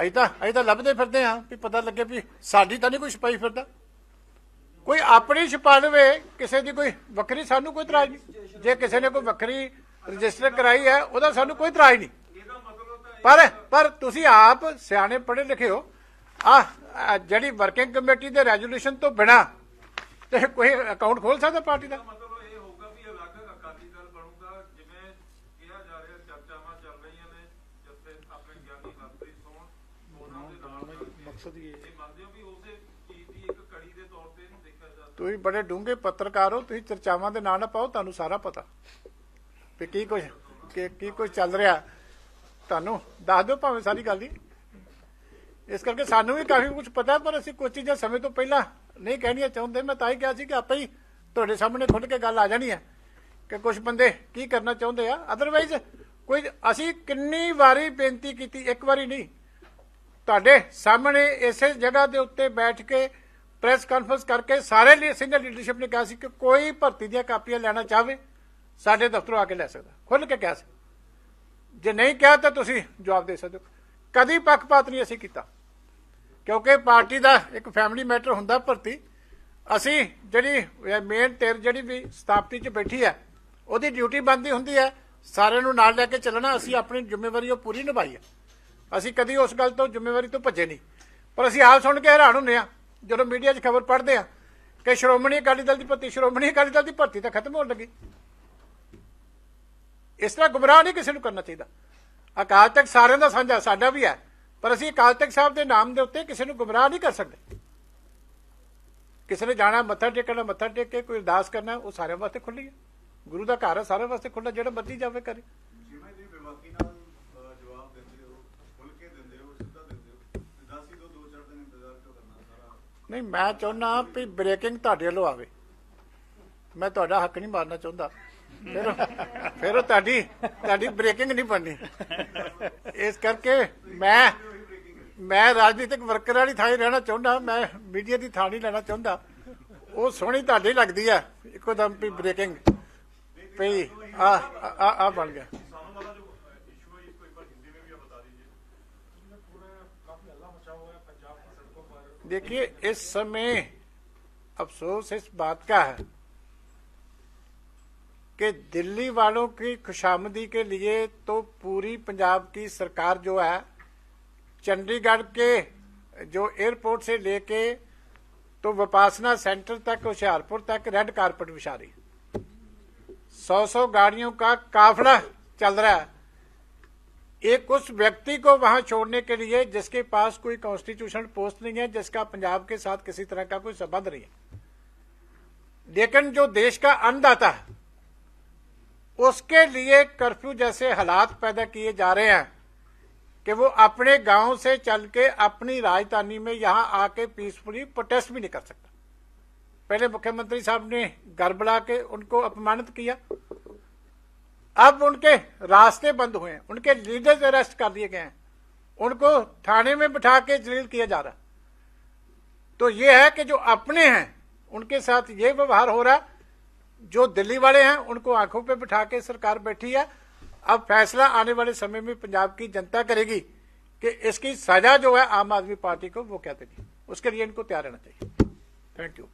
ਅਸੀਂ ਤਾਂ ਅਸੀਂ ਤਾਂ ਲੱਭਦੇ ਫਿਰਦੇ ਆਂ ਵੀ ਪਤਾ ਲੱਗੇ ਵੀ ਸਾਡੀ ਤਾਂ ਨਹੀਂ ਕੋਈ ਛਪਾਈ ਫਿਰਦਾ। ਕੋਈ ਆਪਣੀ ਛਪਾ ਲਵੇ ਕਿਸੇ ਦੀ ਕੋਈ ਵੱਖਰੀ ਸਾਨੂੰ ਕੋਈ ਇਤਰਾਜ਼ ਨਹੀਂ। ਜੇ ਕਿਸੇ ਨੇ ਕੋਈ ਵੱਖਰੀ ਰਜਿਸਟਰ ਕਰਾਈ ਹੈ ਉਹਦਾ ਸਾਨੂੰ ਕੋਈ ਇਤਰਾਜ਼ ਨਹੀਂ ਇਹਦਾ ਮਤਲਬ ਤਾਂ ਇਹ ਪਰ ਪਰ ਤੁਸੀਂ ਆਪ ਸਿਆਣੇ ਪੜ੍ਹੇ ਲਿਖੇ ਹੋ। ਆ ਜਿਹੜੀ ਵਰਕਿੰਗ ਕਮੇਟੀ ਦੇ ਰੈਜੂਲੇਸ਼ਨ ਤੋਂ ਬਿਨਾ ਤੇ ਕੋਈ ਅਕਾਊਂਟ ਖੋਲ ਸਕਦਾ ਪਾਰਟੀ ਦਾ? ਮਤਲਬ ਇਹ ਹੋਊਗਾ ਵੀ ਅਲੱਗ ਅਕਾਲੀ ਦਲ ਬਣੂਗਾ ਜਿਵੇਂ ਕਿਹਾ ਜਾ ਰਿਹਾ ਚਰਚਾਵਾਂ ਚੱਲ ਰਹੀਆਂ ਨੇ ਜਿੱਥੇ ਆਪਣੇ ਗਿਆਨੀ ਹਰਪ੍ਰੀਤ ਸੋਹਣ ਉਹਨਾਂ ਦੇ ਨਾਲ ਮਕਸਦ ਇਹ ਇਹ ਮੰਨਦੇ ਹੋ ਵੀ ਉਸੇ ਚੀਜ਼ ਦੀ ਇੱਕ ਕੜੀ ਦੇ ਤੌਰ ਤੇ ਇਹਨੂੰ ਦੇਖਿਆ ਜਾ ਸਕਦਾ। ਤੁਸੀਂ ਬੜੇ ਡੂੰਘੇ ਪੱਤਰਕਾਰ ਹੋ ਤੁਸੀਂ ਚਰਚਾਵਾਂ ਦੇ ਨਾਂ ਨਾ ਪਾਓ ਤੁਹਾਨੂੰ ਸਾਰਾ ਪਤਾ ਵੀ ਕੀ ਕੁਝ ਕੀ ਕੀ ਕੁਝ ਚੱਲ ਰਿਹਾ। ਤੁਹਾਨੂੰ ਦੱਸ ਦਿਓ ਭਾਵੇਂ ਸਾਰੀ ਗੱਲ ਹੀ। ਇਸ ਕਰਕੇ ਸਾਨੂੰ ਵੀ ਕਾਫੀ ਕੁਝ ਪਤਾ, ਪਰ ਅਸੀਂ ਕੁਝ ਚੀਜ਼ਾਂ ਸਮੇਂ ਤੋਂ ਪਹਿਲਾਂ ਨਹੀਂ ਕਹਿਣੀਆਂ ਚਾਹੁੰਦੇ। ਮੈਂ ਤਾਂ ਹੀ ਕਿਹਾ ਸੀ ਕਿ ਆਪੇ ਹੀ ਤੁਹਾਡੇ ਸਾਹਮਣੇ ਖੁੱਲ ਕੇ ਗੱਲ ਆ ਜਾਣੀ ਹੈ ਕਿ ਕੁਝ ਬੰਦੇ ਕੀ ਕਰਨਾ ਚਾਹੁੰਦੇ ਆ। ਅਦਰਵਾਈਜ਼ ਕੋਈ ਅਸੀਂ ਕਿੰਨੀ ਵਾਰੀ ਬੇਨਤੀ ਕੀਤੀ, ਇੱਕ ਵਾਰੀ ਨਹੀਂ। ਤੁਹਾਡੇ ਸਾਹਮਣੇ ਇਸੇ ਜਗ੍ਹਾ ਦੇ ਉੱਤੇ ਬੈਠ ਕੇ ਪ੍ਰੈਸ ਕਾਨਫਰੰਸ ਕਰਕੇ ਸਾਰੇ ਲਈ ਸਿੰਗਲ ਲੀਡਰਸ਼ਿਪ ਨੇ ਕਿਹਾ ਸੀ ਕਿ ਕੋਈ ਭਰਤੀ ਦੀਆਂ ਕਾਪੀਆਂ ਲੈਣਾ ਚਾਹਵੇ, ਸਾਡੇ ਦਫ਼ਤਰੋਂ ਆ ਕੇ ਲੈ ਸਕਦਾ। ਖੁੱਲ ਕੇ ਕਿਹਾ ਸੀ। ਜੇ ਨਹੀਂ ਕਿਹਾ ਤਾਂ ਤੁਸੀਂ ਜਵਾਬ ਦੇ ਸਕਦੇ ਹੋ। ਕਦੀ ਪੱਖਪਾਤ ਨਹੀਂ ਅਸੀਂ ਕੀਤਾ। ਕਿਉਂਕਿ ਪਾਰਟੀ ਦਾ ਇੱਕ ਫੈਮਿਲੀ ਮੈਟਰ ਹੁੰਦਾ ਭਰਤੀ। ਅਸੀਂ ਜਿਹੜੀ ਮੇਨ ਧਿਰ ਜਿਹੜੀ ਵੀ ਸਥਾਪਤੀ 'ਚ ਬੈਠੀ ਹੈ, ਉਹਦੀ ਡਿਊਟੀ ਬੰਦੀ ਹੁੰਦੀ ਹੈ। ਸਾਰਿਆਂ ਨੂੰ ਨਾਲ ਲੈ ਕੇ ਚੱਲਣਾ, ਅਸੀਂ ਆਪਣੀ ਜ਼ਿੰਮੇਵਾਰੀ ਉਹ ਪੂਰੀ ਨਿਭਾਈ ਹੈ। ਅਸੀਂ ਕਦੀ ਉਸ ਗੱਲ ਤੋਂ ਜ਼ਿੰਮੇਵਾਰੀ ਤੋਂ ਭੱਜੇ ਨਹੀਂ। ਪਰ ਅਸੀਂ ਆਪ ਸੁਣ ਕੇ ਹੈਰਾਨ ਹੁੰਦੇ ਆ ਜਦੋਂ ਮੀਡੀਆ 'ਚ ਖਬਰ ਪੜ੍ਹਦੇ ਆ ਕਿ ਸ਼੍ਰੋਮਣੀ ਅਕਾਲੀ ਦਲ ਦੀ ਭਰਤੀ, ਸ਼੍ਰੋਮਣੀ ਅਕਾਲੀ ਦਲ ਦੀ ਭਰਤੀ ਤਾਂ ਖਤਮ ਹੋਣ ਲੱਗੀ। ਇਸ ਤਰ੍ਹਾਂ ਗੁੰਮਰਾਹ ਨਹੀਂ ਕਿਸੇ ਨੂੰ ਕਰਨਾ ਚਾਹੀਦਾ। ਅਕਾਲ ਤਖਤ ਸਾਰਿਆਂ ਦਾ ਸਾਂਝਾ ਸਾਡਾ ਵੀ ਹੈ। ਪਰ ਅਸੀਂ ਅਕਾਲ ਤਖਤ ਸਾਹਿਬ ਦੇ ਨਾਮ ਦੇ ਉੱਤੇ ਕਿਸੇ ਨੂੰ ਗੁੰਮਰਾਹ ਨਹੀਂ ਕਰ ਸਕਦੇ। ਕਿਸੇ ਨੇ ਜਾਣਾ ਮੱਥਾ ਟੇਕਣਾ ਮੱਥਾ ਟੇਕ ਕੇ ਕੋਈ ਅਰਦਾਸ ਕਰਨਾ ਉਹ ਸਾਰਿਆਂ ਵਾਸਤੇ ਖੁੱਲੀ ਹੈ। ਗੁਰੂ ਦਾ ਘਰ ਹੈ ਸਾਰਿਆਂ ਵਾਸਤੇ ਖੁੱਲਾ ਜਿਹੜਾ ਮਰਜ਼ੀ ਜਾਵੇ ਕਰੇ। ਜਿਵੇਂ ਜੀ ਵਿਵਾਕੀ ਨਾਲ ਅਹ, ਜਵਾਬ ਦਿੰਦੇ ਹੋ ਖੁੱਲ ਕੇ ਦਿੰਦੇ ਹੋ ਸਿੱਧਾ ਦਿੰਦੇ ਹੋ ਤੇ ਦੱਸ ਹੀ ਦੋ ਦੋ ਚਾਰ ਦਿਨ ਇੰਤਜ਼ਾਰ ਕਿਉਂ ਕਰਨਾ ਸਾਰਾ? ਨਹੀਂ ਮੈਂ ਚਾਹੁੰਦਾ ਵੀ ਬ੍ਰੇਕਿੰਗ ਤੁਹਾਡੇ ਵੱਲੋਂ ਆਵੇ। ਮੈਂ ਤੁਹਾਡਾ ਹੱਕ ਨਹੀਂ ਮਾਰਨਾ ਚਾਹੁੰਦਾ। ਫਿਰ ਫਿਰ ਉਹ ਤੁਹਾਡੀ ਤੁਹਾਡੀ ਬ੍ਰੇਕਿੰਗ ਨਹੀਂ ਬਣਨੀ ਇਸ ਕਰਕੇ ਮੈਂ ਮੈਂ ਰਾਜਨੀਤਿਕ ਵਰਕਰ ਵਾਲੀ ਥਾਂ ਹੀ ਰਹਿਣਾ ਚਾਹੁੰਦਾ ਮੈਂ ਮੀਡੀਆ ਦੀ ਥਾਂ ਨਹੀਂ ਲੈਣਾ ਚਾਹੁੰਦਾ ਉਹ ਸੋਹਣੀ ਤੁਹਾਡੀ ਲੱਗਦੀ ਆ ਇੱਕੋ ਦਮ ਵੀ ਬ੍ਰੇਕਿੰਗ ਪਈ ਆ ਆ ਆ ਬਣ ਗਿਆ किसानों वाला जो इशू है इसको एक बार हिंदी में भी आप बता दीजिए पूरे काफी हल्ला मचा हुआ है पंजाब की सड़कों पर देखिए इस समय अफसोस इस बात का है कि दिल्ली वालों की खुशामदी के लिए तो पूरी पंजाब की सरकार जो है, चंडीगढ़ के जो एयरपोर्ट से लेके तो वपासना सेंटर तक, होशियारपुर तक रेड कारपेट बिछा रही सौ सौ गाड़ियों का काफड़ा चल रहा है। एक उस व्यक्ति को वहाँ छोड़ने के लिए जिसके पास कोई कॉन्स्टिट्यूशन पोस्ट नहीं है, जिसका पंजाब के साथ किसी तरह का कोई संबंध नहीं है। लेकिन जो देश का अन्नदाता है उसके लिए कर्फ्यू जैसे हालात पैदा किए जा रहे हैं कि वो अपने गाँव से चल के अपनी राजधानी में यहाँ आके पीसफुली प्रोटेस्ट भी नहीं कर सकता। पहले मुख्यमंत्री साहब ने घर बुला के उनको अपमानित किया। अब उनके रास्ते बंद हुए हैं। उनके लीडर्स अरेस्ट कर दिए गए हैं। उनको थाने में बिठा के जलील किया जा रहा तो ये है कि जो अपने हैं, उनके साथ ये व्यवहार हो रहा जो दिल्ली वाले हैं उनको आंखों पे बिठा के सरकार बैठी है अब फैसला आने वाले समय में पंजाब की जनता करेगी कि इसकी सजा जो है आम आदमी पार्टी को वो क्या देगी उसके लिए इनको तैयार रहना चाहिए थैंक यू